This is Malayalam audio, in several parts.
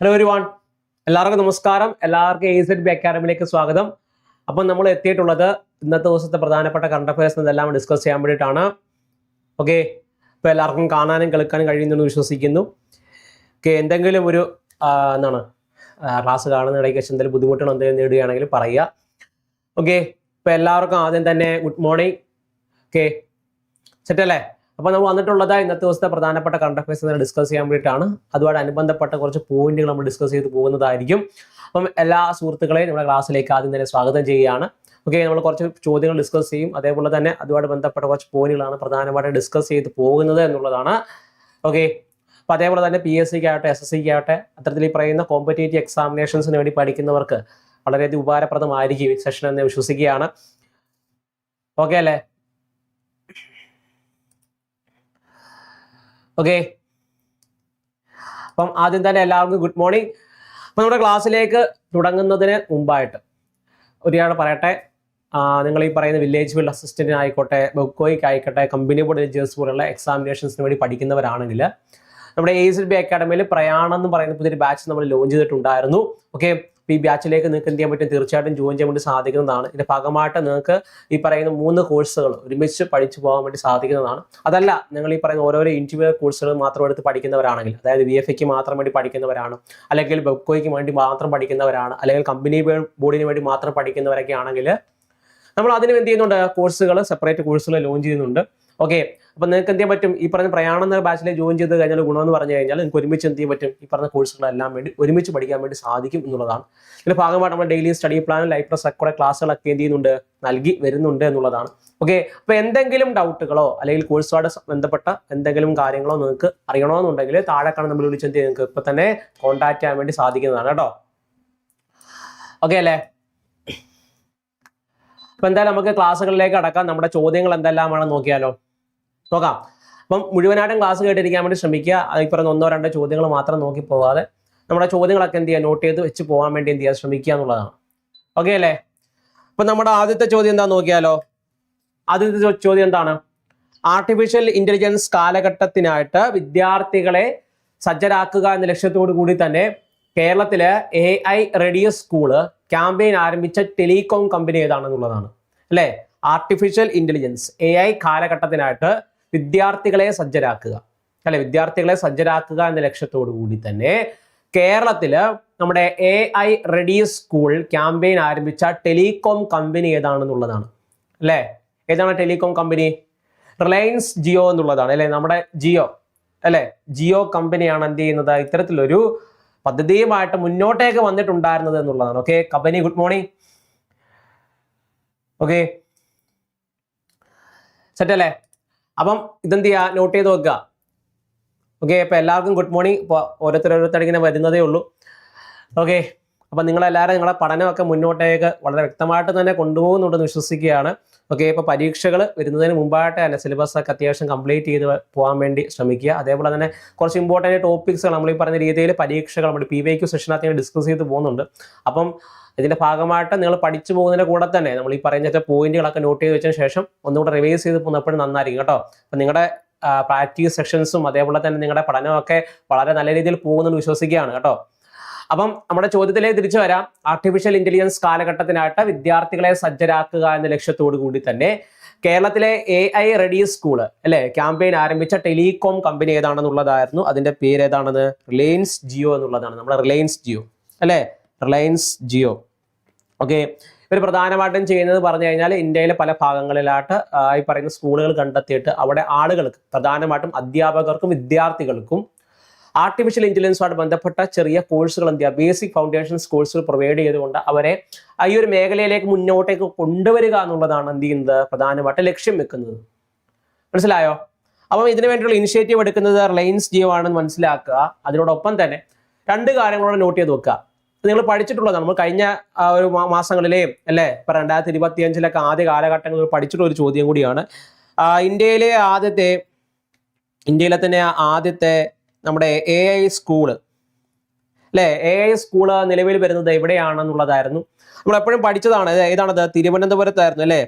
ഹലോ ഒരു വൺ എല്ലാവർക്കും നമസ്കാരം. എല്ലാവർക്കും എ സെഡ് ബി അക്കാഡമിയിലേക്ക് സ്വാഗതം. അപ്പം നമ്മൾ എത്തിയിട്ടുള്ളത് ഇന്നത്തെ ദിവസത്തെ പ്രധാനപ്പെട്ട കറണ്ട് അഫയേഴ്സ് ഇതെല്ലാം ഡിസ്കസ് ചെയ്യാൻ വേണ്ടിയിട്ടാണ്. ഓക്കെ ഇപ്പോൾ എല്ലാവർക്കും കാണാനും കേൾക്കാനും കഴിയുന്നെന്ന് വിശ്വസിക്കുന്നു. ഓക്കെ എന്തെങ്കിലും ഒരു എന്താണ് ക്ലാസ് കാണുന്ന ഇടയ്ക്ക് വെച്ച് എന്തെങ്കിലും ബുദ്ധിമുട്ടുകൾ എന്തെങ്കിലും നേടുകയാണെങ്കിൽ പറയുക. ഓക്കെ ഇപ്പോൾ എല്ലാവർക്കും ആദ്യം തന്നെ ഗുഡ് മോർണിംഗ് ഓക്കെ സെറ്റല്ലേ അപ്പോൾ നമ്മൾ വന്നിട്ടുള്ളത് ഇന്നത്തെ ദിവസത്തെ പ്രധാനപ്പെട്ട കറണ്ട് അഫയേഴ്സ് ഡിസ്കസ് ചെയ്യാൻ വേണ്ടിയിട്ടാണ്. അതുമായിട്ട് അനുബന്ധപ്പെട്ട കുറച്ച് പോയിന്റുകൾ നമ്മൾ ഡിസ്കസ് ചെയ്ത് പോകുന്നതായിരിക്കും. അപ്പം എല്ലാ സുഹൃത്തുക്കളെയും നമ്മുടെ ക്ലാസ്സിലേക്ക് ആദ്യം തന്നെ സ്വാഗതം ചെയ്യുകയാണ്. ഓക്കെ നമ്മൾ കുറച്ച് ചോദ്യങ്ങൾ ഡിസ്കസ് ചെയ്യും. അതേപോലെ തന്നെ അതുമായിട്ട് ബന്ധപ്പെട്ട കുറച്ച് പോയിന്റുകളാണ് പ്രധാനമായിട്ട് ഡിസ്കസ് ചെയ്ത് പോകുന്നത് എന്നുള്ളതാണ്. ഓക്കെ അപ്പോൾ അതേപോലെ തന്നെ പി എസ് സിക്ക് ആകട്ടെ എസ് എസ് സിക്ക് ആകട്ടെ അത്തരത്തിൽ ഈ പറയുന്ന കോമ്പറ്റേറ്റീവ് എക്സാമിനേഷൻസിന് വേണ്ടി പഠിക്കുന്നവർക്ക് വളരെയധികം ഉപകാരപ്രദമായിരിക്കും ഈ സെഷൻ എന്ന് വിശ്വസിക്കുകയാണ്. ഓക്കെ അല്ലേ? ഓക്കെ അപ്പം ആദ്യം തന്നെ എല്ലാവർക്കും ഗുഡ് മോർണിംഗ് അപ്പം നമ്മുടെ ക്ലാസ്സിലേക്ക് തുടങ്ങുന്നതിന് മുമ്പായിട്ട് ഒരാൾ പറയട്ടെ. നിങ്ങൾ ഈ പറയുന്ന വില്ലേജ് ഫീൽഡ് അസിസ്റ്റന്റിന് ആയിക്കോട്ടെ ബുക്കോയ്ക്ക് ആയിക്കോട്ടെ കമ്പനി ബോർഡ് ജേഴ്സ് പോലുള്ള എക്സാമിനേഷൻസിന് വേണ്ടി പഠിക്കുന്നവരാണെങ്കിൽ നമ്മുടെ എ എസ് ബി അക്കാഡമിയിൽ പ്രയാണം എന്ന് പറയുന്ന പുതിയൊരു ബാച്ച് നമ്മൾ ലോഞ്ച് ചെയ്തിട്ടുണ്ടായിരുന്നു. ഓക്കെ ഈ ബാച്ചിലേക്ക് നിങ്ങൾക്ക് എന്ത് ചെയ്യാൻ പറ്റും? തീർച്ചയായിട്ടും ജോയിൻ ചെയ്യാൻ വേണ്ടി സാധിക്കുന്നതാണ്. ഇതിന്റെ ഭാഗമായിട്ട് നിങ്ങൾക്ക് ഈ പറയുന്ന മൂന്ന് കോഴ്സുകൾ ഒരുമിച്ച് പഠിച്ചു പോകാൻ വേണ്ടി സാധിക്കുന്നതാണ്. അതല്ല നിങ്ങൾ ഈ പറയുന്ന ഓരോരോ ഇൻഡിവിജ്വൽ കോഴ്സുകൾ മാത്രം എടുത്ത് പഠിക്കുന്നവരാണെങ്കിൽ അതായത് വി എഫ് എക്ക് മാത്രം വേണ്ടി പഠിക്കുന്നവരാണ് അല്ലെങ്കിൽ ബെബ്കോയ്ക്ക് വേണ്ടി മാത്രം പഠിക്കുന്നവരാണ് അല്ലെങ്കിൽ കമ്പനി ബോർഡിന് വേണ്ടി മാത്രം പഠിക്കുന്നവരൊക്കെ ആണെങ്കിൽ നമ്മൾ അതിന് എന്ത് ചെയ്യുന്നുണ്ട്? കോഴ്സുകൾ സെപ്പറേറ്റ് കോഴ്സുകൾ ലോഞ്ച് ചെയ്യുന്നുണ്ട്. ഓക്കെ അപ്പൊ നിങ്ങൾക്ക് എന്ത് ചെയ്യാൻ പറ്റും? ഈ പറഞ്ഞ പ്രയാണം എന്ന ബാച്ചിലെ ജോയിൻ ചെയ്ത് കഴിഞ്ഞാൽ ഗുണമെന്ന് പറഞ്ഞു കഴിഞ്ഞാൽ നിങ്ങൾക്ക് ഒരുമിച്ച് എന്ത് ചെയ്യാൻ പറ്റും? ഈ പറഞ്ഞ കോഴ്സുകളെല്ലാം വേണ്ടി ഒരുമിച്ച് പഠിക്കാൻ വേണ്ടി സാധിക്കും എന്നുള്ളതാണ്. ഇതിന്റെ ഭാഗമായിട്ട് നമ്മൾ daily study plan life plus ഒക്കെ ക്ലാസ്സുകളൊക്കെ എന്ത് ചെയ്യുന്നുണ്ട്? നൽകി വരുന്നുണ്ട് എന്നുള്ളതാണ്. ഓക്കെ അപ്പൊ എന്തെങ്കിലും ഡൗട്ടുകളോ അല്ലെങ്കിൽ കോഴ്സുമായിട്ട് ബന്ധപ്പെട്ട എന്തെങ്കിലും കാര്യങ്ങളോ നിങ്ങൾക്ക് അറിയണമെന്നുണ്ടെങ്കിൽ താഴെ കാണാൻ നമ്മൾ വിളിച്ച് എന്ത് ചെയ്യും നിങ്ങൾക്ക് ഇപ്പൊ തന്നെ കോൺടാക്ട് ചെയ്യാൻ വേണ്ടി സാധിക്കുന്നതാണ് കേട്ടോ. ഓക്കെ അല്ലേ? അപ്പൊ എന്തായാലും നമുക്ക് ക്ലാസ്സുകളിലേക്ക് അടക്കാം. നമ്മുടെ ചോദ്യങ്ങൾ എന്തെല്ലാമാണെന്ന് നോക്കിയാലോ? നോക്കാം. അപ്പം മുഴുവനായിട്ടും ക്ലാസ് കേട്ടിരിക്കാൻ വേണ്ടി ശ്രമിക്കുക. അതിൽ പറയുന്ന ഒന്നോ രണ്ടോ ചോദ്യങ്ങൾ മാത്രം നോക്കി പോകാതെ നമ്മുടെ ചോദ്യങ്ങളൊക്കെ എന്ത് ചെയ്യുക? നോട്ട് ചെയ്ത് വെച്ച് പോകാൻ വേണ്ടി എന്ത് ചെയ്യുക? ശ്രമിക്കുക എന്നുള്ളതാണ്. ഓക്കെ അല്ലേ? അപ്പം നമ്മുടെ ആദ്യത്തെ ചോദ്യം എന്താ നോക്കിയാലോ? ആദ്യത്തെ ചോദ്യം എന്താണ്? ആർട്ടിഫിഷ്യൽ ഇന്റലിജൻസ് കാലഘട്ടത്തിനായിട്ട് വിദ്യാർത്ഥികളെ സജ്ജരാക്കുക എന്ന ലക്ഷ്യത്തോടു കൂടി തന്നെ കേരളത്തിലെ A I radio school campaign ആരംഭിച്ച ടെലികോം കമ്പനി ഏതാണെന്നുള്ളതാണ്. അല്ലേ? ആർട്ടിഫിഷ്യൽ ഇന്റലിജൻസ് എ ഐ കാലഘട്ടത്തിനായിട്ട് വിദ്യാർത്ഥികളെ സജ്ജരാക്കുക. അല്ലെ? വിദ്യാർത്ഥികളെ സജ്ജരാക്കുക എന്ന ലക്ഷ്യത്തോടു കൂടി തന്നെ കേരളത്തിൽ നമ്മുടെ A I ready school campaign ആരംഭിച്ച ടെലികോം കമ്പനി ഏതാണെന്നുള്ളതാണ്. അല്ലേ? ഏതാണ് ടെലികോം കമ്പനി റിലയൻസ് ജിയോ എന്നുള്ളതാണ്. അല്ലെ? നമ്മുടെ ജിയോ അല്ലെ? ജിയോ കമ്പനിയാണ് എന്ത് ചെയ്യുന്നത്? ഇത്തരത്തിലൊരു പദ്ധതിയുമായിട്ട് മുന്നോട്ടേക്ക് വന്നിട്ടുണ്ടായിരുന്നത് എന്നുള്ളതാണ്. Okay company good morning okay set അല്ലേ? അപ്പം ഇതെന്ത് ചെയ്യുക നോട്ട് ചെയ്ത് വെക്കുക. ഓക്കെ അപ്പൊ എല്ലാവർക്കും ഗുഡ് മോർണിംഗ് ഇപ്പോൾ ഓരോരുത്തരോരുത്തർ ഇങ്ങനെ വരുന്നതേ ഉള്ളൂ. ഓക്കെ അപ്പം നിങ്ങളെല്ലാവരും നിങ്ങളുടെ പഠനമൊക്കെ മുന്നോട്ടേക്ക് വളരെ വ്യക്തമായിട്ട് തന്നെ കൊണ്ടുപോകുന്നുണ്ടെന്ന് വിശ്വസിക്കുകയാണ്. ഓക്കെ ഇപ്പോൾ പരീക്ഷകൾ വരുന്നതിന് മുമ്പായിട്ട് തന്നെ സിലബസ് ഒക്കെ അത്യാവശ്യം കംപ്ലീറ്റ് ചെയ്ത് പോകാൻ വേണ്ടി ശ്രമിക്കുക. അതേപോലെ തന്നെ കുറച്ച് ഇമ്പോർട്ടന്റ് ടോപ്പിക്സുകൾ നമ്മൾ ഈ പറഞ്ഞ രീതിയിൽ പരീക്ഷകൾ നമ്മുടെ പി വൈ ക്യു സെഷനകത്ത് ഡിസ്കസ് ചെയ്ത് പോകുന്നുണ്ട്. അപ്പം ഇതിന്റെ ഭാഗമായിട്ട് നിങ്ങൾ പഠിച്ചു പോകുന്നതിന്റെ കൂടെ തന്നെ നമ്മൾ ഈ പറയുന്ന പോയിന്റുകളൊക്കെ നോട്ട് ചെയ്ത് വെച്ചതിന് ശേഷം ഒന്നുകൂടെ റിവൈസ് ചെയ്ത് പോകുന്നപ്പോഴും നന്നായിരിക്കും കേട്ടോ. അപ്പം നിങ്ങളുടെ പ്രാക്ടീസ് സെക്ഷൻസും അതേപോലെ തന്നെ നിങ്ങളുടെ പഠനമൊക്കെ വളരെ നല്ല രീതിയിൽ പോകുന്നെന്ന് വിശ്വസിക്കുകയാണ് കേട്ടോ. അപ്പം നമ്മുടെ ചോദ്യത്തിലേക്ക് തിരിച്ചു വരാം. ആർട്ടിഫിഷ്യൽ ഇന്റലിജൻസ് കാലഘട്ടത്തിനായിട്ട് വിദ്യാർത്ഥികളെ സജ്ജരാക്കുക എന്ന ലക്ഷ്യത്തോടു കൂടി തന്നെ കേരളത്തിലെ എ ഐ റെഡി സ്കൂൾ അല്ലെ ക്യാമ്പയിൻ ആരംഭിച്ച ടെലികോം കമ്പനി ഏതാണെന്നുള്ളതായിരുന്നു. അതിന്റെ പേര് ഏതാണെന്ന്? റിലയൻസ് ജിയോ എന്നുള്ളതാണ്. നമ്മുടെ റിലയൻസ് ജിയോ അല്ലെ? റിലയൻസ് ജിയോ ഓക്കെ ഇവർ പ്രധാനമായിട്ടും ചെയ്യുന്നത് പറഞ്ഞു കഴിഞ്ഞാൽ ഇന്ത്യയിലെ പല ഭാഗങ്ങളിലായിട്ട് ഈ പറയുന്ന സ്കൂളുകൾ കണ്ടെത്തിയിട്ട് അവിടെ ആളുകൾക്ക് പ്രധാനമായിട്ടും അധ്യാപകർക്കും വിദ്യാർത്ഥികൾക്കും ആർട്ടിഫിഷ്യൽ ഇന്റലിജൻസുമായിട്ട് ബന്ധപ്പെട്ട ചെറിയ കോഴ്സുകൾ എന്ത് ചെയ്യുക ബേസിക് ഫൗണ്ടേഷൻസ് കോഴ്സുകൾ പ്രൊവൈഡ് ചെയ്തുകൊണ്ട് അവരെ ഈ ഒരു മേഖലയിലേക്ക് മുന്നോട്ടേക്ക് കൊണ്ടുവരിക എന്നുള്ളതാണ് എന്ത് ചെയ്യുന്നത് പ്രധാനമായിട്ട് ലക്ഷ്യം വെക്കുന്നത്. മനസ്സിലായോ? അപ്പം ഇതിനു വേണ്ടിയുള്ള ഇനിഷ്യേറ്റീവ് എടുക്കുന്നത് റിലയൻസ് ജിയോ ആണെന്ന് മനസ്സിലാക്കുക. അതിനോടൊപ്പം തന്നെ രണ്ട് കാര്യങ്ങളോട് നോട്ട് ചെയ്ത് വെക്കുക. നിങ്ങൾ പഠിച്ചിട്ടുള്ളതാണ്. നമ്മൾ കഴിഞ്ഞ ഒരു മാസങ്ങളിലെയും അല്ലേ? ഇപ്പൊ രണ്ടായിരത്തി ഇരുപത്തി അഞ്ചിലൊക്കെ ആദ്യ കാലഘട്ടങ്ങളിൽ പഠിച്ചിട്ടുള്ള ഒരു ചോദ്യം കൂടിയാണ്. ഇന്ത്യയിലെ ആദ്യത്തെ ഇന്ത്യയിലെ തന്നെ ആദ്യത്തെ നമ്മുടെ എ ഐ സ്കൂൾ അല്ലെ? എ ഐ സ്കൂൾ നിലവിൽ വരുന്നത് എവിടെയാണെന്നുള്ളതായിരുന്നു. നമ്മൾ എപ്പോഴും പഠിച്ചതാണ് ഏതാണത്? തിരുവനന്തപുരത്തായിരുന്നു അല്ലേ?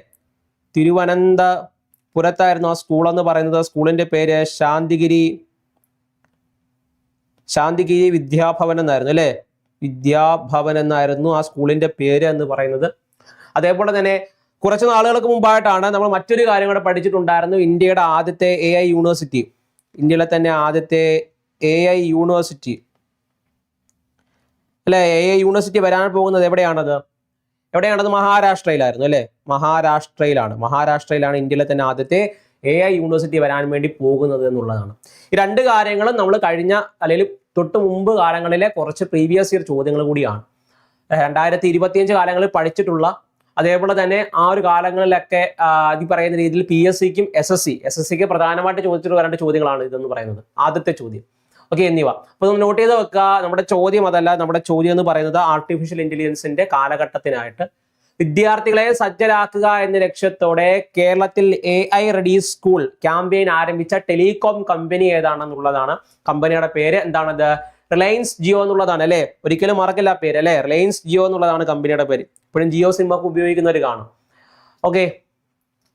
തിരുവനന്തപുരത്തായിരുന്നു ആ സ്കൂൾ എന്ന് പറയുന്നത്. സ്കൂളിന്റെ പേര് ശാന്തിഗിരി ശാന്തിഗിരി വിദ്യാഭവൻ എന്നായിരുന്നു അല്ലേ? വിദ്യാഭവൻ എന്നായിരുന്നു ആ സ്കൂളിന്റെ പേര് എന്ന് പറയുന്നത്. അതേപോലെ തന്നെ കുറച്ച് നാളുകൾക്ക് മുമ്പായിട്ടാണ് നമ്മൾ മറ്റൊരു കാര്യം കൂടെ പഠിച്ചിട്ടുണ്ടായിരുന്നു ഇന്ത്യയുടെ ആദ്യത്തെ എ ഐ യൂണിവേഴ്സിറ്റി ഇന്ത്യയിലെ തന്നെ ആദ്യത്തെ എ ഐ യൂണിവേഴ്സിറ്റി അല്ലെ? എ ഐ യൂണിവേഴ്സിറ്റി വരാൻ പോകുന്നത് എവിടെയാണത്? എവിടെയാണത്? മഹാരാഷ്ട്രയിലായിരുന്നു അല്ലെ? മഹാരാഷ്ട്രയിലാണ്. മഹാരാഷ്ട്രയിലാണ് ഇന്ത്യയിലെ തന്നെ ആദ്യത്തെ എ ഐ യൂണിവേഴ്സിറ്റി വരാൻ വേണ്ടി പോകുന്നത് എന്നുള്ളതാണ്. ഈ രണ്ട് കാര്യങ്ങളും നമ്മൾ കഴിഞ്ഞ അല്ലെങ്കിൽ തൊട്ട് മുമ്പ് കാലങ്ങളിലെ കുറച്ച് പ്രീവിയസ് ഇയർ ചോദ്യങ്ങൾ കൂടിയാണ്. രണ്ടായിരത്തി ഇരുപത്തിയഞ്ച് കാലങ്ങളിൽ പഠിച്ചിട്ടുള്ള അതേപോലെ തന്നെ ആ ഒരു കാലങ്ങളിലൊക്കെ ഈ പറയുന്ന രീതിയിൽ P S സിക്കും S S C S S സിക്ക് പ്രധാനമായിട്ട് ചോദിച്ചിട്ടുള്ള രണ്ട് ചോദ്യങ്ങളാണ് ഇതെന്ന് പറയുന്നത്. ആദ്യത്തെ ചോദ്യം. ഓക്കെ എന്നിവ. അപ്പൊ നമ്മൾ നോട്ട് ചെയ്ത് വെക്കുക. നമ്മുടെ ചോദ്യം അതല്ല നമ്മുടെ ചോദ്യം എന്ന് പറയുന്നത് ആർട്ടിഫിഷ്യൽ ഇന്റലിജൻസിന്റെ കാലഘട്ടത്തിനായിട്ട്. വിദ്യാർത്ഥികളെ സജ്ജരാക്കുക എന്ന ലക്ഷ്യത്തോടെ കേരളത്തിൽ A I ready school campaign ആരംഭിച്ച ടെലികോം കമ്പനി ഏതാണെന്നുള്ളതാണ്. കമ്പനിയുടെ പേര് എന്താണത്? റിലയൻസ് ജിയോ എന്നുള്ളതാണ് അല്ലേ? ഒരിക്കലും മറക്കില്ല പേര് അല്ലേ? റിലയൻസ് ജിയോ എന്നുള്ളതാണ് കമ്പനിയുടെ പേര്. ഇപ്പോഴും ജിയോ സിം ഒക്കെ ഉപയോഗിക്കുന്നവർ കാണും. ഓക്കെ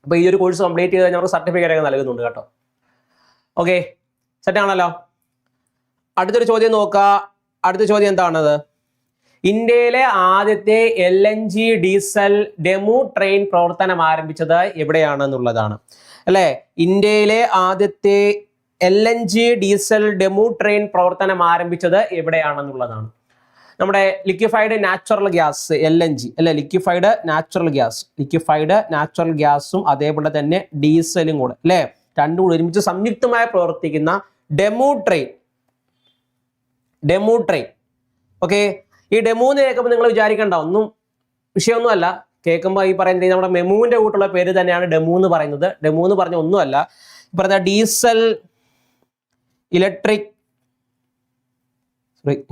അപ്പൊ ഈ ഒരു കോഴ്സ് കംപ്ലീറ്റ് ചെയ്ത് അവർക്ക് സർട്ടിഫിക്കറ്റ് ഒക്കെ നൽകുന്നുണ്ട് കേട്ടോ. ഓക്കെ സെറ്റ് ആണല്ലോ. അടുത്തൊരു ചോദ്യം നോക്കുക. അടുത്ത ചോദ്യം എന്താണത്? ഇന്ത്യയിലെ ആദ്യത്തെ L N G diesel DEMU train പ്രവർത്തനം ആരംഭിച്ചത് എവിടെയാണെന്നുള്ളതാണ്. അല്ലെ? ഇന്ത്യയിലെ ആദ്യത്തെ L N G diesel DEMU train പ്രവർത്തനം ആരംഭിച്ചത് എവിടെയാണെന്നുള്ളതാണ്. നമ്മുടെ liquefied natural gas L N G അല്ലെ? Liquefied natural gas liquefied natural ഗ്യാസും അതേപോലെ തന്നെ ഡീസലും കൂടെ അല്ലെ? രണ്ടും കൂടെ ഒരുമിച്ച് സംയുക്തമായി പ്രവർത്തിക്കുന്ന DEMU train DEMU train okay ഈ ഡെമു കേൾക്കുമ്പോൾ നിങ്ങൾ വിചാരിക്കേണ്ട ഒന്നും വിഷയമൊന്നുമല്ല. കേൾക്കുമ്പോൾ ഈ പറയുന്ന നമ്മുടെ മെമുവിന്റെ കൂട്ടുള്ള പേര് തന്നെയാണ് ഡെമു എന്ന് പറയുന്നത്. ഡെമു എന്ന് പറഞ്ഞ ഒന്നുമല്ല. ഈ പറഞ്ഞ diesel electric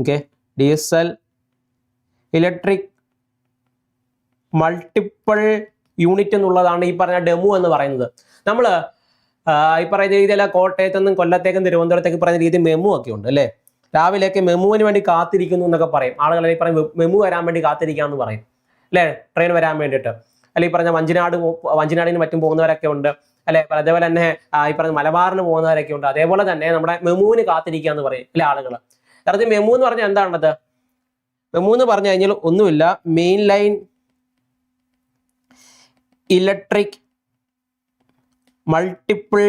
okay diesel electric multiple unit എന്നുള്ളതാണ് ഈ പറഞ്ഞ ഡെമു എന്ന് പറയുന്നത്. നമ്മൾ ഈ പറയുന്ന രീതിയിൽ കോട്ടയത്തു നിന്നും കൊല്ലത്തേക്കും തിരുവനന്തപുരത്തേക്കും പറയുന്ന രീതി മെമു ഒക്കെ ഉണ്ട് അല്ലേ? രാവിലെയൊക്കെ മെമുവിന് വേണ്ടി കാത്തിരിക്കുന്നു എന്നൊക്കെ പറയും. ആളുകൾ ഈ പറയും മെമു വരാൻ വേണ്ടി കാത്തിരിക്കാന്ന് പറയും. അല്ലേ? ട്രെയിൻ വരാൻ വേണ്ടിയിട്ട്. അല്ലെ ഈ പറഞ്ഞ വഞ്ചിനാട് വഞ്ചിനാടിന് മറ്റും പോകുന്നവരൊക്കെ ഉണ്ട്. അല്ലെ അതേപോലെ തന്നെ ഈ പറഞ്ഞ മലബാറിന് പോകുന്നവരൊക്കെ ഉണ്ട്. അതേപോലെ തന്നെ നമ്മുടെ മെമുവിന് കാത്തിരിക്കുക എന്ന് പറയും അല്ലെ ആളുകൾ അതായത് മെമു എന്ന് പറഞ്ഞാൽ എന്താണത്? മെമു എന്ന് പറഞ്ഞു കഴിഞ്ഞാൽ ഒന്നുമില്ല. മെയിൻ ലൈൻ ഇലക്ട്രിക് മൾട്ടിപ്പിൾ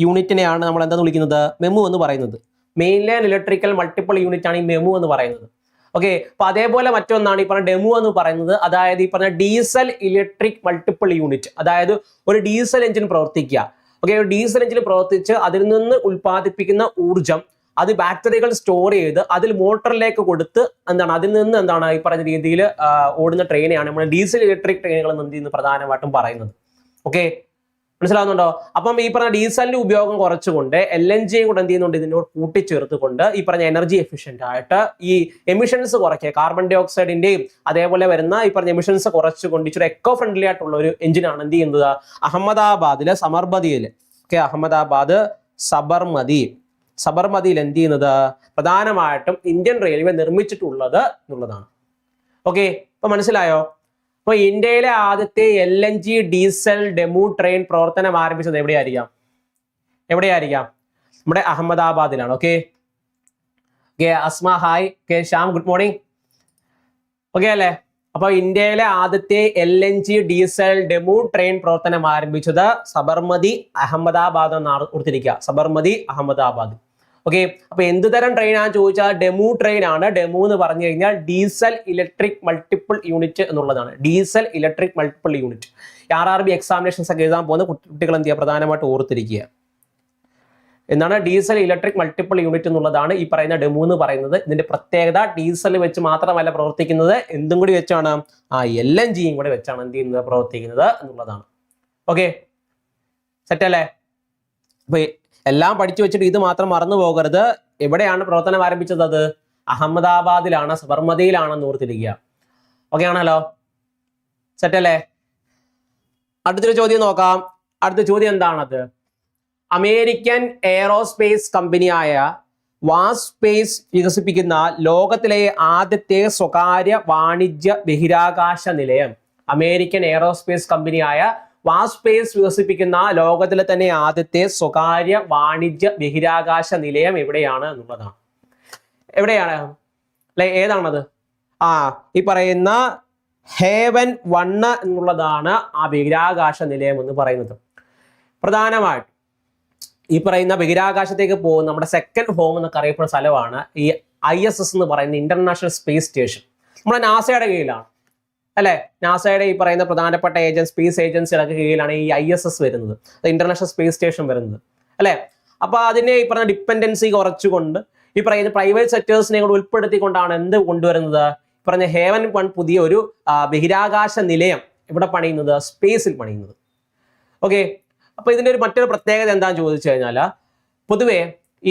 യൂണിറ്റിനെയാണ് നമ്മൾ എന്താന്ന് വിളിക്കുന്നത്? മെമു എന്ന് പറയുന്നത്. Main line electrical multiple unit ആണ് ഈ മെമു എന്ന് പറയുന്നത്. ഓക്കെ അപ്പൊ അതേപോലെ മറ്റൊന്നാണ് ഈ പറഞ്ഞ ഡെമു എന്ന് പറയുന്നത്. അതായത് ഈ പറഞ്ഞ ഡീസൽ ഇലക്ട്രിക് മൾട്ടിപ്പിൾ യൂണിറ്റ് അതായത് ഒരു ഡീസൽ എഞ്ചിൻ പ്രവർത്തിക്കുക. ഓക്കെ ഒരു ഡീസൽ എഞ്ചിൻ പ്രവർത്തിച്ച് അതിൽ നിന്ന് ഉൽപ്പാദിപ്പിക്കുന്ന ഊർജം അത് ബാറ്ററികൾ സ്റ്റോർ ചെയ്ത് അതിൽ മോട്ടറിലേക്ക് കൊടുത്ത് എന്താണ് അതിൽ നിന്ന് എന്താണ് ഈ പറഞ്ഞ രീതിയിൽ ഓടുന്ന ട്രെയിനെയാണ് നമ്മൾ ഡീസൽ ഇലക്ട്രിക് ട്രെയിനുകൾ എന്ന് പ്രധാനമായിട്ടും പറയുന്നത്. ഓക്കെ മനസ്സിലാവുന്നുണ്ടോ? അപ്പം ഈ പറഞ്ഞ ഡീസലിന്റെ ഉപയോഗം കുറച്ചുകൊണ്ട് എൽ എൻ ജിയും കൂടെ എന്ത് ചെയ്യുന്നുണ്ട്? ഇതിനോട് കൂട്ടിച്ചേർത്തുകൊണ്ട് ഈ പറഞ്ഞ എനർജി എഫിഷ്യന്റ് ആയിട്ട് ഈ എമിഷൻസ് കുറയ്ക്കുക. കാർബൺ ഡൈ ഓക്സൈഡിന്റെയും അതേപോലെ വരുന്ന ഈ പറഞ്ഞ എമിഷൻസ് കുറച്ചുകൊണ്ട് ഇച്ചിരി എക്കോ ഫ്രണ്ട്ലി ആയിട്ടുള്ള ഒരു എഞ്ചിനാണ് എന്ത് ചെയ്യുന്നത്? അഹമ്മദാബാദിലെ സമർബതിയിൽ ഓക്കെ അഹമ്മദാബാദ് സബർമതി. സബർമതിയിൽ എന്ത് ചെയ്യുന്നത്? പ്രധാനമായിട്ടും ഇന്ത്യൻ റെയിൽവേ നിർമ്മിച്ചിട്ടുള്ളത് എന്നുള്ളതാണ്. ഓക്കെ ഇപ്പൊ മനസ്സിലായോ? അപ്പൊ ഇന്ത്യയിലെ ആദ്യത്തെ L N G diesel DEMU train പ്രവർത്തനം ആരംഭിച്ചത് എവിടെയായിരിക്കാം? എവിടെയായിരിക്കാം? നമ്മുടെ അഹമ്മദാബാദിലാണ്. Okay okay Asma hi K Shyam good morning okay അല്ലേ? അപ്പൊ ഇന്ത്യയിലെ ആദ്യത്തെ L N G diesel DEMU train പ്രവർത്തനം ആരംഭിച്ചത് സബർമതി അഹമ്മദാബാദ് എന്നാണ് കൊടുത്തിരിക്കുക. സബർമതി അഹമ്മദാബാദ്. ഓക്കെ അപ്പൊ എന്ത് തരം ട്രെയിൻ ആണെന്ന് ചോദിച്ചാൽ ഡെമു ട്രെയിൻ ആണ്. ഡെമു എന്ന് പറഞ്ഞു കഴിഞ്ഞാൽ ഡീസൽ ഇലക്ട്രിക് മൾട്ടിപ്പിൾ യൂണിറ്റ് എന്നുള്ളതാണ്. Diesel electric multiple unit R R B examinations ഒക്കെ എഴുതാൻ പോകുന്ന കുട്ടികൾ എന്ത് ചെയ്യുക? പ്രധാനമായിട്ട് ഓർത്തിരിക്കുക. എന്നാണ് ഡീസൽ ഇലക്ട്രിക് മൾട്ടിപ്പിൾ യൂണിറ്റ് എന്നുള്ളതാണ് ഈ പറയുന്ന ഡെമു എന്ന് പറയുന്നത്. ഇതിന്റെ പ്രത്യേകത ഡീസൽ വെച്ച് മാത്രമല്ല പ്രവർത്തിക്കുന്നത് എന്തും കൂടി വെച്ചാണ്. ആ എൽ എൻ ജിയും കൂടി വെച്ചാണ് എന്ത് ചെയ്യുന്നത്? പ്രവർത്തിക്കുന്നത് എന്നുള്ളതാണ്. ഓക്കെ സെറ്റ് അല്ലേ? അപ്പൊ എല്ലാം പഠിച്ചു വെച്ചിട്ട് ഇത് മാത്രം മറന്നു പോകരുത്. എവിടെയാണ് പ്രവർത്തനം ആരംഭിച്ചത് അത്? അഹമ്മദാബാദിലാണ് സബർമതിയിലാണെന്ന് ഓർത്തിരിക്കുക. ഓക്കെ ആണല്ലോ? സെറ്റല്ലേ അടുത്തൊരു ചോദ്യം നോക്കാം. അടുത്ത ചോദ്യം എന്താണത്? അമേരിക്കൻ എയറോസ്പേസ് കമ്പനിയായ വാസ്പേസ് വികസിപ്പിക്കുന്ന ലോകത്തിലെ ആദ്യത്തെ സ്വകാര്യ വാണിജ്യ ബഹിരാകാശ നിലയം. അമേരിക്കൻ എയറോസ്പേസ് കമ്പനിയായ വാസ്റ്റ് സ്പേസ് വികസിപ്പിക്കുന്ന ലോകത്തിലെ തന്നെ ആദ്യത്തെ സ്വകാര്യ വാണിജ്യ ബഹിരാകാശ നിലയം എവിടെയാണ് എന്നുള്ളതാണ്. എവിടെയാണ്? അല്ലെ ഏതാണത്? ആ ഈ പറയുന്ന ഹേവൻ വണ്ണ് എന്നുള്ളതാണ് ആ ബഹിരാകാശ നിലയം എന്ന് പറയുന്നത്. പ്രധാനമായിട്ട് ഈ പറയുന്ന ബഹിരാകാശത്തേക്ക് പോകുന്ന നമ്മുടെ സെക്കൻഡ് ഹോം എന്നൊക്കെ അറിയപ്പെടുന്ന സ്ഥലമാണ് ഈ ഐ എസ് എസ് എന്ന് പറയുന്ന ഇന്റർനാഷണൽ സ്പേസ് സ്റ്റേഷൻ നമ്മുടെ നാസയുടെ കീഴിലാണ്. അല്ലെ? നാസയുടെ ഈ പറയുന്ന പ്രധാനപ്പെട്ട ഏജൻസ് സ്പേസ് ഏജൻസികളൊക്കെ കീഴിലാണ് ഈ ഐ എസ് എസ് വരുന്നത്. ഇന്റർനാഷണൽ സ്പേസ് സ്റ്റേഷൻ വരുന്നത്. അല്ലെ? അപ്പൊ അതിനെ ഈ പറഞ്ഞ ഡിപ്പെൻഡൻസി കുറച്ചുകൊണ്ട് ഈ പറയുന്ന പ്രൈവറ്റ് സെക്ടേഴ്സിനെ കൂടെ ഉൾപ്പെടുത്തിക്കൊണ്ടാണ് എന്ത് കൊണ്ടുവരുന്നത്? പറഞ്ഞ ഹേവൻ വൺ പുതിയ ഒരു ബഹിരാകാശ നിലയം ഇവിടെ പണിയുന്നത് സ്പേസിൽ പണിയുന്നത്. ഓക്കെ അപ്പൊ ഇതിന്റെ ഒരു മറ്റൊരു പ്രത്യേകത എന്താണെന്ന് ചോദിച്ചു കഴിഞ്ഞാൽ പൊതുവെ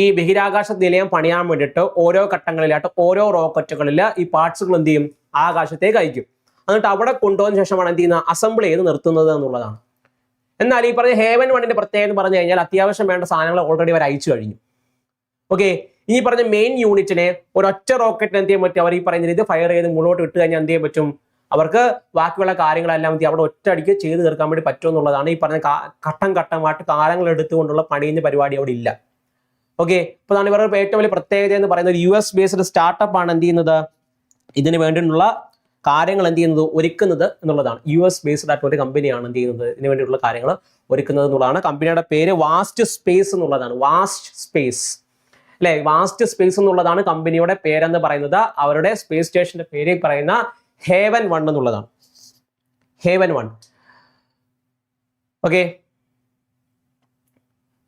ഈ ബഹിരാകാശ നിലയം പണിയാൻ വേണ്ടിയിട്ട് ഓരോ ഘട്ടങ്ങളിലായിട്ട് ഓരോ റോക്കറ്റുകളിൽ ഈ പാർട്സുകൾ എന്ത് ചെയ്യും? ആകാശത്തേക്ക് അയക്കും എന്നിട്ട് അവിടെ കൊണ്ടുപോകുന്ന ശേഷമാണ് എന്ത് ചെയ്യുന്നത്? അസംബിൾ ചെയ്ത് നിർത്തുന്നത് എന്നുള്ളതാണ്. എന്നാൽ ഈ പറഞ്ഞ ഹേവൻ വണ്ണിന്റെ പ്രത്യേകത എന്ന് പറഞ്ഞു കഴിഞ്ഞാൽ അത്യാവശ്യം വേണ്ട സാധനങ്ങൾ ഓൾറെഡി അവർ അയച്ചു കഴിഞ്ഞു. ഓക്കെ ഈ പറഞ്ഞ മെയിൻ യൂണിറ്റിനെ ഒരൊറ്റ റോക്കറ്റിന് എന്ത് ചെയ്യാൻ പറ്റും? അവർ ഈ പറയുന്ന രീതി ഫയർ ചെയ്ത് മുന്നോട്ട് ഇട്ട് കഴിഞ്ഞാൽ എന്ത് ചെയ്യാൻ പറ്റും? അവർക്ക് ബാക്കിയുള്ള കാര്യങ്ങളെല്ലാം എന്ത് അവിടെ ഒറ്റയടിക്ക് ചെയ്ത് തീർക്കാൻ വേണ്ടി പറ്റും എന്നുള്ളതാണ് ഈ പറഞ്ഞ ഘട്ടം ഘട്ടമായിട്ട് കാലങ്ങൾ എടുത്തുകൊണ്ടുള്ള പണിയുന്ന പരിപാടി അവിടെ ഇല്ല. ഓക്കെ ഇപ്പൊ അതാണ് ഇവരുടെ ഏറ്റവും വലിയ പ്രത്യേകത എന്ന് പറയുന്നത് യു എസ് ബേസ്ഡ് സ്റ്റാർട്ടപ്പ് ആണ് എന്ത് ചെയ്യുന്നത്? ഇതിന് വേണ്ടിയിട്ടുള്ള കാര്യങ്ങൾ എന്ത് ചെയ്യുന്നത്? ഒരുക്കുന്നത് എന്നുള്ളതാണ്. യു എസ് ബേസ്ഡ് ആയിട്ടുള്ള ഒരു കമ്പനിയാണ് എന്ത് ചെയ്യുന്നത്? ഇതിന് വേണ്ടിയിട്ടുള്ള കാര്യങ്ങൾ ഒരുക്കുന്നത് എന്നുള്ളതാണ്. കമ്പനിയുടെ പേര് വാസ്റ്റ് സ്പേസ് എന്നുള്ളതാണ്. വാസ്റ്റ് സ്പേസ് അല്ലെ? വാസ്റ്റ് സ്പേസ് എന്നുള്ളതാണ് കമ്പനിയുടെ പേരെന്ന് പറയുന്നത്. അവരുടെ സ്പേസ് സ്റ്റേഷന്റെ പേര് പറയുന്ന ഹേവൻ വൺ എന്നുള്ളതാണ്. ഹേവൻ വൺ ഓക്കെ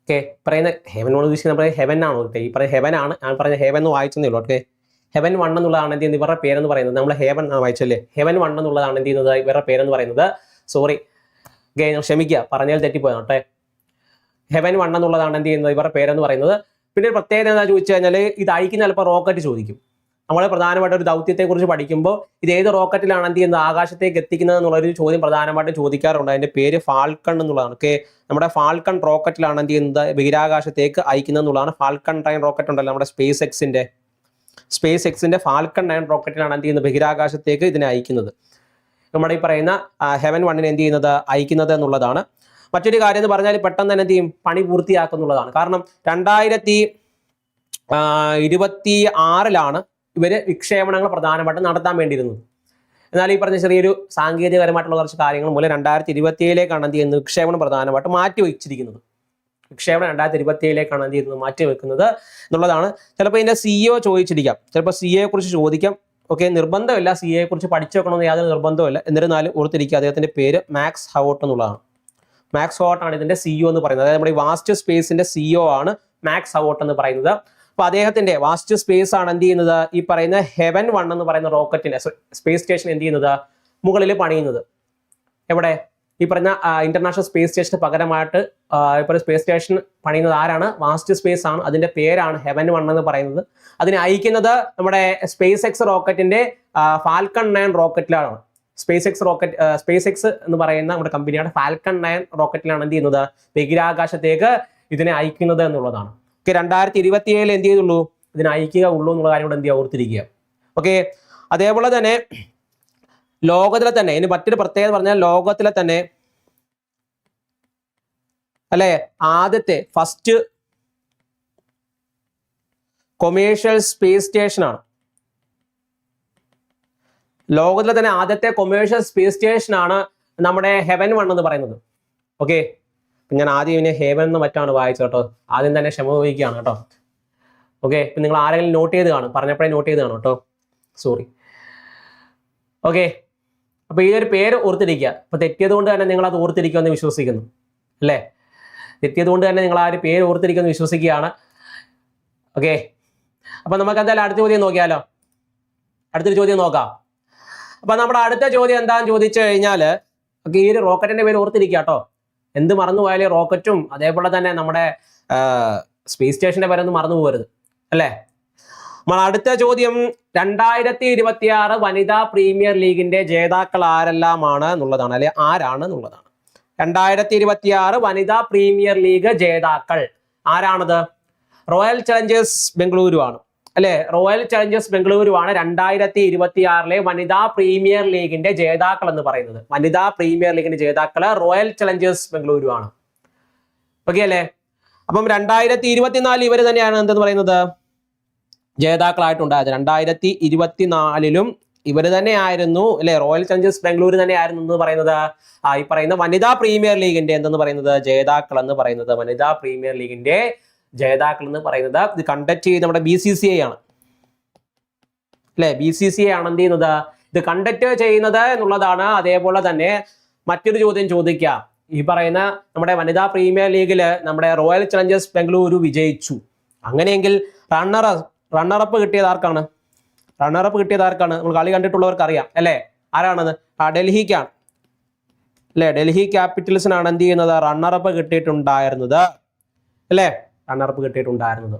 ഓക്കെ പറയുന്ന ഹെവൻ വൺ ഉദ്ദേശിക്കുന്നത് ഹെവൻ ആണ്? ഈ പറയുന്ന ഹെവൻ ആണ്. ഞാൻ പറഞ്ഞ ഹെവൻ എന്ന് വായിച്ചതേ ഉള്ളൂ. ഓക്കെ ഹെവൻ വൺ എന്നുള്ളതാണ് എന്ത് ചെയ്യുന്നത്? ഇവരുടെ പേരെന്ന് പറയുന്നത്. നമ്മൾ ഹെവൻ വായിച്ചല്ലേ? ഹെവൻ വൺ എന്നുള്ളതാണ് എന്ത് ചെയ്യുന്നത്? ഇവരുടെ പേരെന്ന് പറയുന്നത്. സോറി ക്ഷമിക്കുക. പറഞ്ഞാൽ തെറ്റിപ്പോയാണ് കേട്ടെ. ഹെവൻ വൺ എന്നുള്ളതാണ് എന്ത് ചെയ്യുന്നത്? ഇവരുടെ പേരെന്ന് പറയുന്നത്. പിന്നെ ഒരു പ്രത്യേകത എന്താ ചോദിച്ചു കഴിഞ്ഞാൽ ഇത് അയക്കുന്ന ചിലപ്പോൾ റോക്കറ്റ് ചോദിക്കും. നമ്മൾ പ്രധാനമായിട്ട് ഒരു ദൗത്യത്തെക്കുറിച്ച് പഠിക്കുമ്പോൾ ഇത് ഏത് റോക്കറ്റിലാണ് എന്ത് ചെയ്യുന്നത്? ആകാശത്തേക്ക് എത്തിക്കുന്നത് എന്നുള്ളൊരു ചോദ്യം പ്രധാനമായിട്ടും ചോദിക്കാറുണ്ട്. അതിന്റെ പേര് ഫാൽക്കൺ എന്നുള്ളതാണ്. ഓക്കെ നമ്മുടെ ഫാൽക്കൺ റോക്കറ്റിലാണ് എന്ത് ചെയ്യുന്നത്? ബഹിരാകാശത്തേക്ക് അയക്കുന്നത് എന്നുള്ളതാണ്. ഫാൽക്കൺ നയൻ റോക്കറ്റ് ഉണ്ടല്ലോ നമ്മുടെ സ്പേസ് എക്സിന്റെ സ്പേസ് എക്സിന്റെ ഫാൽക്കൺ നയൻ റോക്കറ്റിലാണ് എന്ത് ചെയ്യുന്നത്? ബഹിരാകാശത്തേക്ക് ഇതിനെ അയക്കുന്നത്. നമ്മുടെ ഈ പറയുന്ന ഹെവൻ വണ്ണിനെ എന്ത് ചെയ്യുന്നത്? അയക്കുന്നത് എന്നുള്ളതാണ്. മറ്റൊരു കാര്യം എന്ന് പറഞ്ഞാൽ പെട്ടെന്ന് തന്നെ എന്ത് ചെയ്യും? പണി പൂർത്തിയാക്കുന്നുള്ളതാണ്. കാരണം രണ്ടായിരത്തി ഇരുപത്തി ആറിലാണ് ഇവർ വിക്ഷേപണങ്ങൾ പ്രധാനമായിട്ടും നടത്താൻ വേണ്ടിയിരുന്നത്. എന്നാൽ ഈ പറഞ്ഞ ചെറിയൊരു സാങ്കേതികപരമായിട്ടുള്ള കുറച്ച് കാര്യങ്ങൾ മൂലം രണ്ടായിരത്തി ഇരുപത്തിയേഴിലേക്കാണ് എന്ത് ചെയ്യുന്നത്? വിക്ഷേപണം പ്രധാനമായിട്ട് മാറ്റി വെച്ചിരിക്കുന്നത്. വിക്ഷേപണം രണ്ടായിരത്തി ഇരുപത്തി ഏഴിലേക്കാണ് എന്ത് ചെയ്യുന്നത്? മാറ്റി വെക്കുന്നത് എന്നുള്ളതാണ്. ചിലപ്പോൾ ഇതിന്റെ സിഇഒ ചോദിച്ചിരിക്കാം. ചിലപ്പോൾ സി എയെ കുറിച്ച് ചോദിക്കാം. ഓക്കെ നിർബന്ധമില്ല. സി എയെ കുറിച്ച് പഠിച്ചു വെക്കണമെന്ന് യാതൊരു നിർബന്ധമില്ല എന്നിരുന്നാലും ഓർത്തിരിക്കുക അദ്ദേഹത്തിന്റെ പേര് മാക്സ് ഹവോട്ട് എന്നുള്ളതാണ്. മാക്സ് ഹവോട്ട് ആണ് ഇതിന്റെ സിഇഒ എന്ന് പറയുന്നത്. അതായത് നമ്മുടെ വാസ്റ്റ് സ്പേസിന്റെ സിഇഒ ആണ് മാക്സ് ഹവോട്ട് എന്ന് പറയുന്നത്. അപ്പൊ അദ്ദേഹത്തിന്റെ വാസ്റ്റ് സ്പേസ് ആണ് എന്ത് ചെയ്യുന്നത്? ഈ പറയുന്ന ഹെവൻ വൺ എന്ന് പറയുന്ന റോക്കറ്റിന്റെ സ്പേസ് സ്റ്റേഷൻ എന്ത് ചെയ്യുന്നത്? മുകളിൽ പണിയുന്നത്. എവിടെ? ഈ പറഞ്ഞ ഇന്റർനാഷണൽ സ്പേസ് സ്റ്റേഷന് പകരമായിട്ട് ഇപ്പോൾ സ്പേസ് സ്റ്റേഷൻ പണിയുന്നത് ആരാണ്? വാസ്റ്റ് സ്പേസ് ആണ്. അതിന്റെ പേരാണ് ഹെവൻ വൺ എന്ന് പറയുന്നത്. അതിനെ അയക്കുന്നത് നമ്മുടെ സ്പേസ് എക്സ് റോക്കറ്റിന്റെ ഫാൽക്കൺ നയൻ റോക്കറ്റിലാണ് SpaceX rocket SpaceX എന്ന് പറയുന്ന നമ്മുടെ കമ്പനിയാണ് ഫാൽക്കൺ നയൻ റോക്കറ്റിലാണ് എന്ത് ചെയ്യുന്നത്? ബഹിരാകാശത്തേക്ക് ഇതിനെ അയക്കുന്നത് എന്നുള്ളതാണ്. ഓക്കെ രണ്ടായിരത്തി ഇരുപത്തി ഏഴിൽ എന്ത് ചെയ്തുള്ളൂ? ഇതിനെ അയക്കുക ഉള്ളൂ എന്നുള്ള കാര്യം കൂടെ എന്ത് ചെയ്യുക? ഓർത്തിരിക്കുക ഓക്കെ അതേപോലെ തന്നെ ലോകത്തിലെ തന്നെ ഇനി മറ്റൊരു പ്രത്യേകത പറഞ്ഞാൽ ലോകത്തിലെ തന്നെ അല്ലെ? ആദ്യത്തെ ഫസ്റ്റ് കൊമേഴ്ഷ്യൽ സ്പേസ് സ്റ്റേഷൻ ആണ്. ലോകത്തിലെ തന്നെ ആദ്യത്തെ കൊമേഴ്ഷ്യൽ സ്പേസ് സ്റ്റേഷൻ ആണ് നമ്മുടെ ഹെവൻ വൺ എന്ന് പറയുന്നത്. ഓക്കെ ഞാൻ ആദ്യം ഇനി ഹെവൻ എന്ന് മറ്റാണ് വായിച്ചത് കേട്ടോ. ആദ്യം തന്നെ ക്ഷമ ചോദിക്കുകയാണ് കേട്ടോ. ഓക്കെ നിങ്ങൾ ആരെങ്കിലും നോട്ട് ചെയ്ത് കാണും. പറഞ്ഞപ്പോഴേ നോട്ട് ചെയ്ത് കാണും കേട്ടോ. സോറി ഓക്കെ അപ്പൊ ഈ ഒരു പേര് ഓർത്തിരിക്കുക. അപ്പൊ തെറ്റിയത് കൊണ്ട് തന്നെ നിങ്ങൾ അത് ഓർത്തിരിക്കുമെന്ന് വിശ്വസിക്കുന്നു. അല്ലേ? തെറ്റിയത് കൊണ്ട് തന്നെ നിങ്ങൾ ആ ഒരു പേര് ഓർത്തിരിക്കുമെന്ന് വിശ്വസിക്കുകയാണ്. ഓക്കെ? അപ്പൊ നമുക്ക് എന്തായാലും അടുത്ത ചോദ്യം നോക്കിയാലോ? അടുത്തൊരു ചോദ്യം നോക്കാം. അപ്പൊ നമ്മുടെ അടുത്ത ചോദ്യം എന്താന്ന് ചോദിച്ചു കഴിഞ്ഞാൽ ഓക്കെ ഈ ഒരു റോക്കറ്റിന്റെ പേര് ഓർത്തിരിക്കുക കേട്ടോ. എന്ത് മറന്നു പോയാലും റോക്കറ്റും അതേപോലെ തന്നെ നമ്മുടെ സ്പേസ് സ്റ്റേഷന്റെ പേരൊന്നും മറന്നു പോകരുത്. അല്ലേ? നമ്മൾ അടുത്ത ചോദ്യം രണ്ടായിരത്തി ഇരുപത്തി ആറ് വനിതാ പ്രീമിയർ ലീഗിന്റെ ജേതാക്കൾ ആരെല്ലാമാണ് എന്നുള്ളതാണ് അല്ലെ ആരാണ് എന്നുള്ളതാണ്. രണ്ടായിരത്തി ഇരുപത്തി ആറ് വനിതാ പ്രീമിയർ ലീഗ് ജേതാക്കൾ ആരാണത്? റോയൽ ചലഞ്ചേഴ്സ് ബംഗളൂരു ആണ് അല്ലെ? റോയൽ ചലഞ്ചേഴ്സ് ബംഗളൂരു ആണ് രണ്ടായിരത്തി ഇരുപത്തി ആറിലെ വനിതാ പ്രീമിയർ ലീഗിന്റെ ജേതാക്കൾ എന്ന് പറയുന്നത്. വനിതാ പ്രീമിയർ ലീഗിന്റെ ജേതാക്കൾ റോയൽ ചലഞ്ചേഴ്സ് ബംഗളൂരു ആണ് ഓക്കെ അല്ലേ? അപ്പം രണ്ടായിരത്തി ഇരുപത്തിനാല് ഇവർ തന്നെയാണ് എന്തെന്ന് പറയുന്നത്? ജേതാക്കളായിട്ടുണ്ടായത്. രണ്ടായിരത്തി ഇരുപത്തിനാലിലും ഇവർ തന്നെയായിരുന്നു അല്ലെ? റോയൽ ചലഞ്ചേഴ്സ് ബാംഗ്ലൂർ തന്നെയായിരുന്നു എന്ന് പറയുന്നത് ആ ഈ പറയുന്ന വനിതാ പ്രീമിയർ ലീഗിന്റെ എന്തെന്ന് പറയുന്നത്? ജേതാക്കൾ എന്ന് പറയുന്നത്. വനിതാ പ്രീമിയർ ലീഗിന്റെ ജേതാക്കൾ എന്ന് പറയുന്നത് ഇത് കണ്ടക്ട് ചെയ്ത് നമ്മുടെ ബി സി സി ഐ ആണ്. അല്ലെ? ബി സി സി ഐ ആണ് എന്ത് ചെയ്യുന്നത്? ഇത് കണ്ടക്ട് ചെയ്യുന്നത് എന്നുള്ളതാണ് അതേപോലെ തന്നെ മറ്റൊരു ചോദ്യം ചോദിക്കാം ഈ പറയുന്ന നമ്മുടെ വനിതാ പ്രീമിയർ ലീഗിൽ നമ്മുടെ റോയൽ ചലഞ്ചേഴ്സ് ബാംഗ്ലൂരു വിജയിച്ചു. അങ്ങനെയെങ്കിൽ റണ്ണർ റണ്ണറപ്പ് കിട്ടിയത് ആർക്കാണ്? റണ്ണറപ്പ് കിട്ടിയത് ആർക്കാണ്? നമ്മൾ കളി കണ്ടിട്ടുള്ളവർക്ക് അറിയാം അല്ലേ? ആരാണത്? ആ ഡൽഹിക്കാണ്. അല്ലേ? ഡൽഹി ക്യാപിറ്റൽസിനാണ് എന്ത് ചെയ്യുന്നത്? റണ്ണറപ്പ് കിട്ടിയിട്ടുണ്ടായിരുന്നത്. അല്ലേ? റണ്ണറപ്പ് കിട്ടിയിട്ടുണ്ടായിരുന്നത്.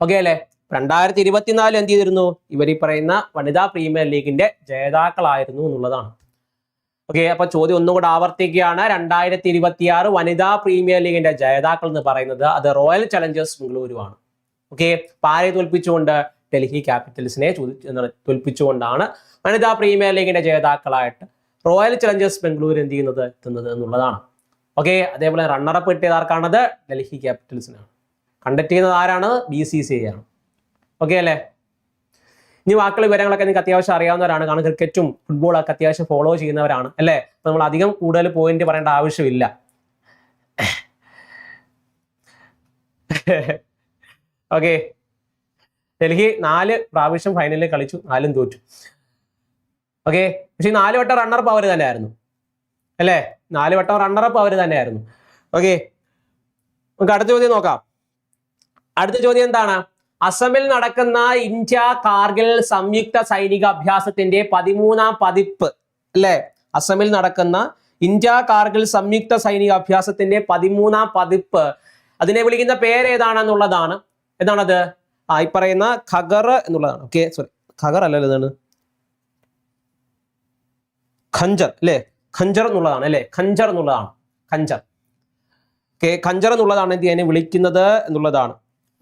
ഓക്കെ അല്ലേ? രണ്ടായിരത്തി ഇരുപത്തിനാല് എന്ത് ചെയ്തിരുന്നു? ഇവർ ഈ പറയുന്ന വനിതാ പ്രീമിയർ ലീഗിന്റെ ജേതാക്കളായിരുന്നു എന്നുള്ളതാണ്. ഓക്കെ അപ്പൊ ചോദ്യം ഒന്നും കൂടെ ആവർത്തിക്കുകയാണ്. രണ്ടായിരത്തി ഇരുപത്തിയാറ് വനിതാ പ്രീമിയർ ലീഗിന്റെ ജേതാക്കൾ എന്ന് പറയുന്നത് അത് റോയൽ ചലഞ്ചേഴ്സ് ബംഗളൂരുവാണ് ഓക്കെ പാരെ തോൽപ്പിച്ചുകൊണ്ട് ഡൽഹി ക്യാപിറ്റൽസിനെ തോൽപ്പിച്ചുകൊണ്ടാണ് വനിതാ പ്രീമിയർ ലീഗിന്റെ ജേതാക്കളായിട്ട് റോയൽ ചലഞ്ചേഴ്സ് ബംഗളൂരു എന്ത് ചെയ്യുന്നത് എത്തുന്നത് എന്നുള്ളതാണ്. ഓക്കെ അതേപോലെ റണ്ണറപ്പ് കിട്ടിയത് ആർക്കാണത്? ഡൽഹി ക്യാപിറ്റൽസിനാണ് കണ്ടക്ട് ചെയ്യുന്നത് ആരാണ്? ബി സി സി ഐ ആണ്. ഓക്കെ അല്ലേ? ഇനി വാക്കുകൾ വിവരങ്ങളൊക്കെ നിങ്ങൾക്ക് അത്യാവശ്യം അറിയാവുന്നവരാണ്. കാരണം ക്രിക്കറ്റും ഫുട്ബോളൊക്കെ അത്യാവശ്യം ഫോളോ ചെയ്യുന്നവരാണ്. അല്ലേ? അപ്പൊ നമ്മൾ അധികം കൂടുതൽ പോയിന്റ് പറയേണ്ട ആവശ്യമില്ല. ഓക്കെ ഡൽഹി നാല് പ്രാവശ്യം ഫൈനലിൽ കളിച്ചു നാലും തോറ്റു. ഓക്കെ പക്ഷെ ഈ നാല് വട്ടം റണ്ണറപ്പ് അവർ തന്നെയായിരുന്നു. അല്ലേ? നാല് വട്ടം റണ്ണറപ്പ് അവർ തന്നെയായിരുന്നു. ഓക്കെ നമുക്ക് അടുത്ത ചോദ്യം നോക്കാം. അടുത്ത ചോദ്യം എന്താണ്? അസമിൽ നടക്കുന്ന ഇന്ത്യ കാർഗിൽ സംയുക്ത സൈനിക അഭ്യാസത്തിന്റെ പതിമൂന്നാം പതിപ്പ്. അല്ലേ? അസമിൽ നടക്കുന്ന ഇന്ത്യ കാർഗിൽ സംയുക്ത സൈനിക അഭ്യാസത്തിന്റെ പതിമൂന്നാം പതിപ്പ്. അതിനെ വിളിക്കുന്ന പേര് ഏതാണെന്നുള്ളതാണ്? എന്താണത്? ആ ഈ പറയുന്ന ഖഗർ എന്നുള്ളതാണ്. ഓക്കെ സോറി ഖഗർ അല്ലല്ലോ ഇതാണ്. ഖഞ്ചർ അല്ലേ? ഖഞ്ചർ എന്നുള്ളതാണ് അല്ലേ? ഖഞ്ചർ എന്നുള്ളതാണ്. ഖഞ്ചർ. ഓക്കെ ഖഞ്ചർ എന്നുള്ളതാണ് എന്ത് ചെയ്യാൻ വിളിക്കുന്നത് എന്നുള്ളതാണ്.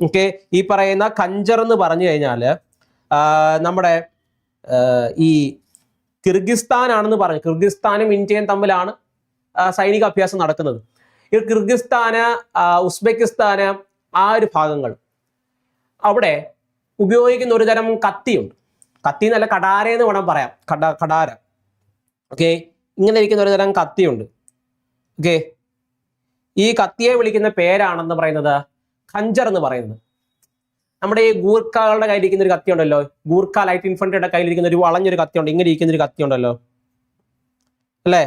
ഓക്കെ ഈ പറയുന്ന ഖഞ്ചർ എന്ന് പറഞ്ഞു കഴിഞ്ഞാൽ നമ്മുടെ ഈ കിർഗിസ്ഥാൻ ആണെന്ന് പറഞ്ഞു. കിർഗിസ്ഥാനും ഇന്ത്യയും തമ്മിലാണ് സൈനിക അഭ്യാസം നടക്കുന്നത്. ഈ കിർഗിസ്ഥാന് ഉസ്ബെക്കിസ്ഥാന് ആ ഒരു ഭാഗങ്ങൾ അവിടെ ഉപയോഗിക്കുന്ന ഒരു തരം കത്തിയുണ്ട്. കത്തി നല്ല കടാര എന്ന് വേണം പറയാം. കട കടാര. ഓക്കെ ഇങ്ങനെ ഇരിക്കുന്ന ഒരു തരം കത്തിയുണ്ട്. ഓക്കെ ഈ കത്തിയെ വിളിക്കുന്ന പേരാണെന്ന് പറയുന്നത് ഖഞ്ചർ എന്ന് പറയുന്നത്. നമ്മുടെ ഈ ഗൂർഖകളുടെ കയ്യിലിരിക്കുന്ന ഒരു കത്തി ഉണ്ടല്ലോ ഗൂർഖ ലൈറ്റ് ഇൻഫൻട്രിയുടെ കയ്യിലിരിക്കുന്ന ഒരു വളഞ്ഞൊരു കത്തിയുണ്ട്. ഇങ്ങനെ ഇരിക്കുന്ന ഒരു കത്തി ഉണ്ടല്ലോ അല്ലേ?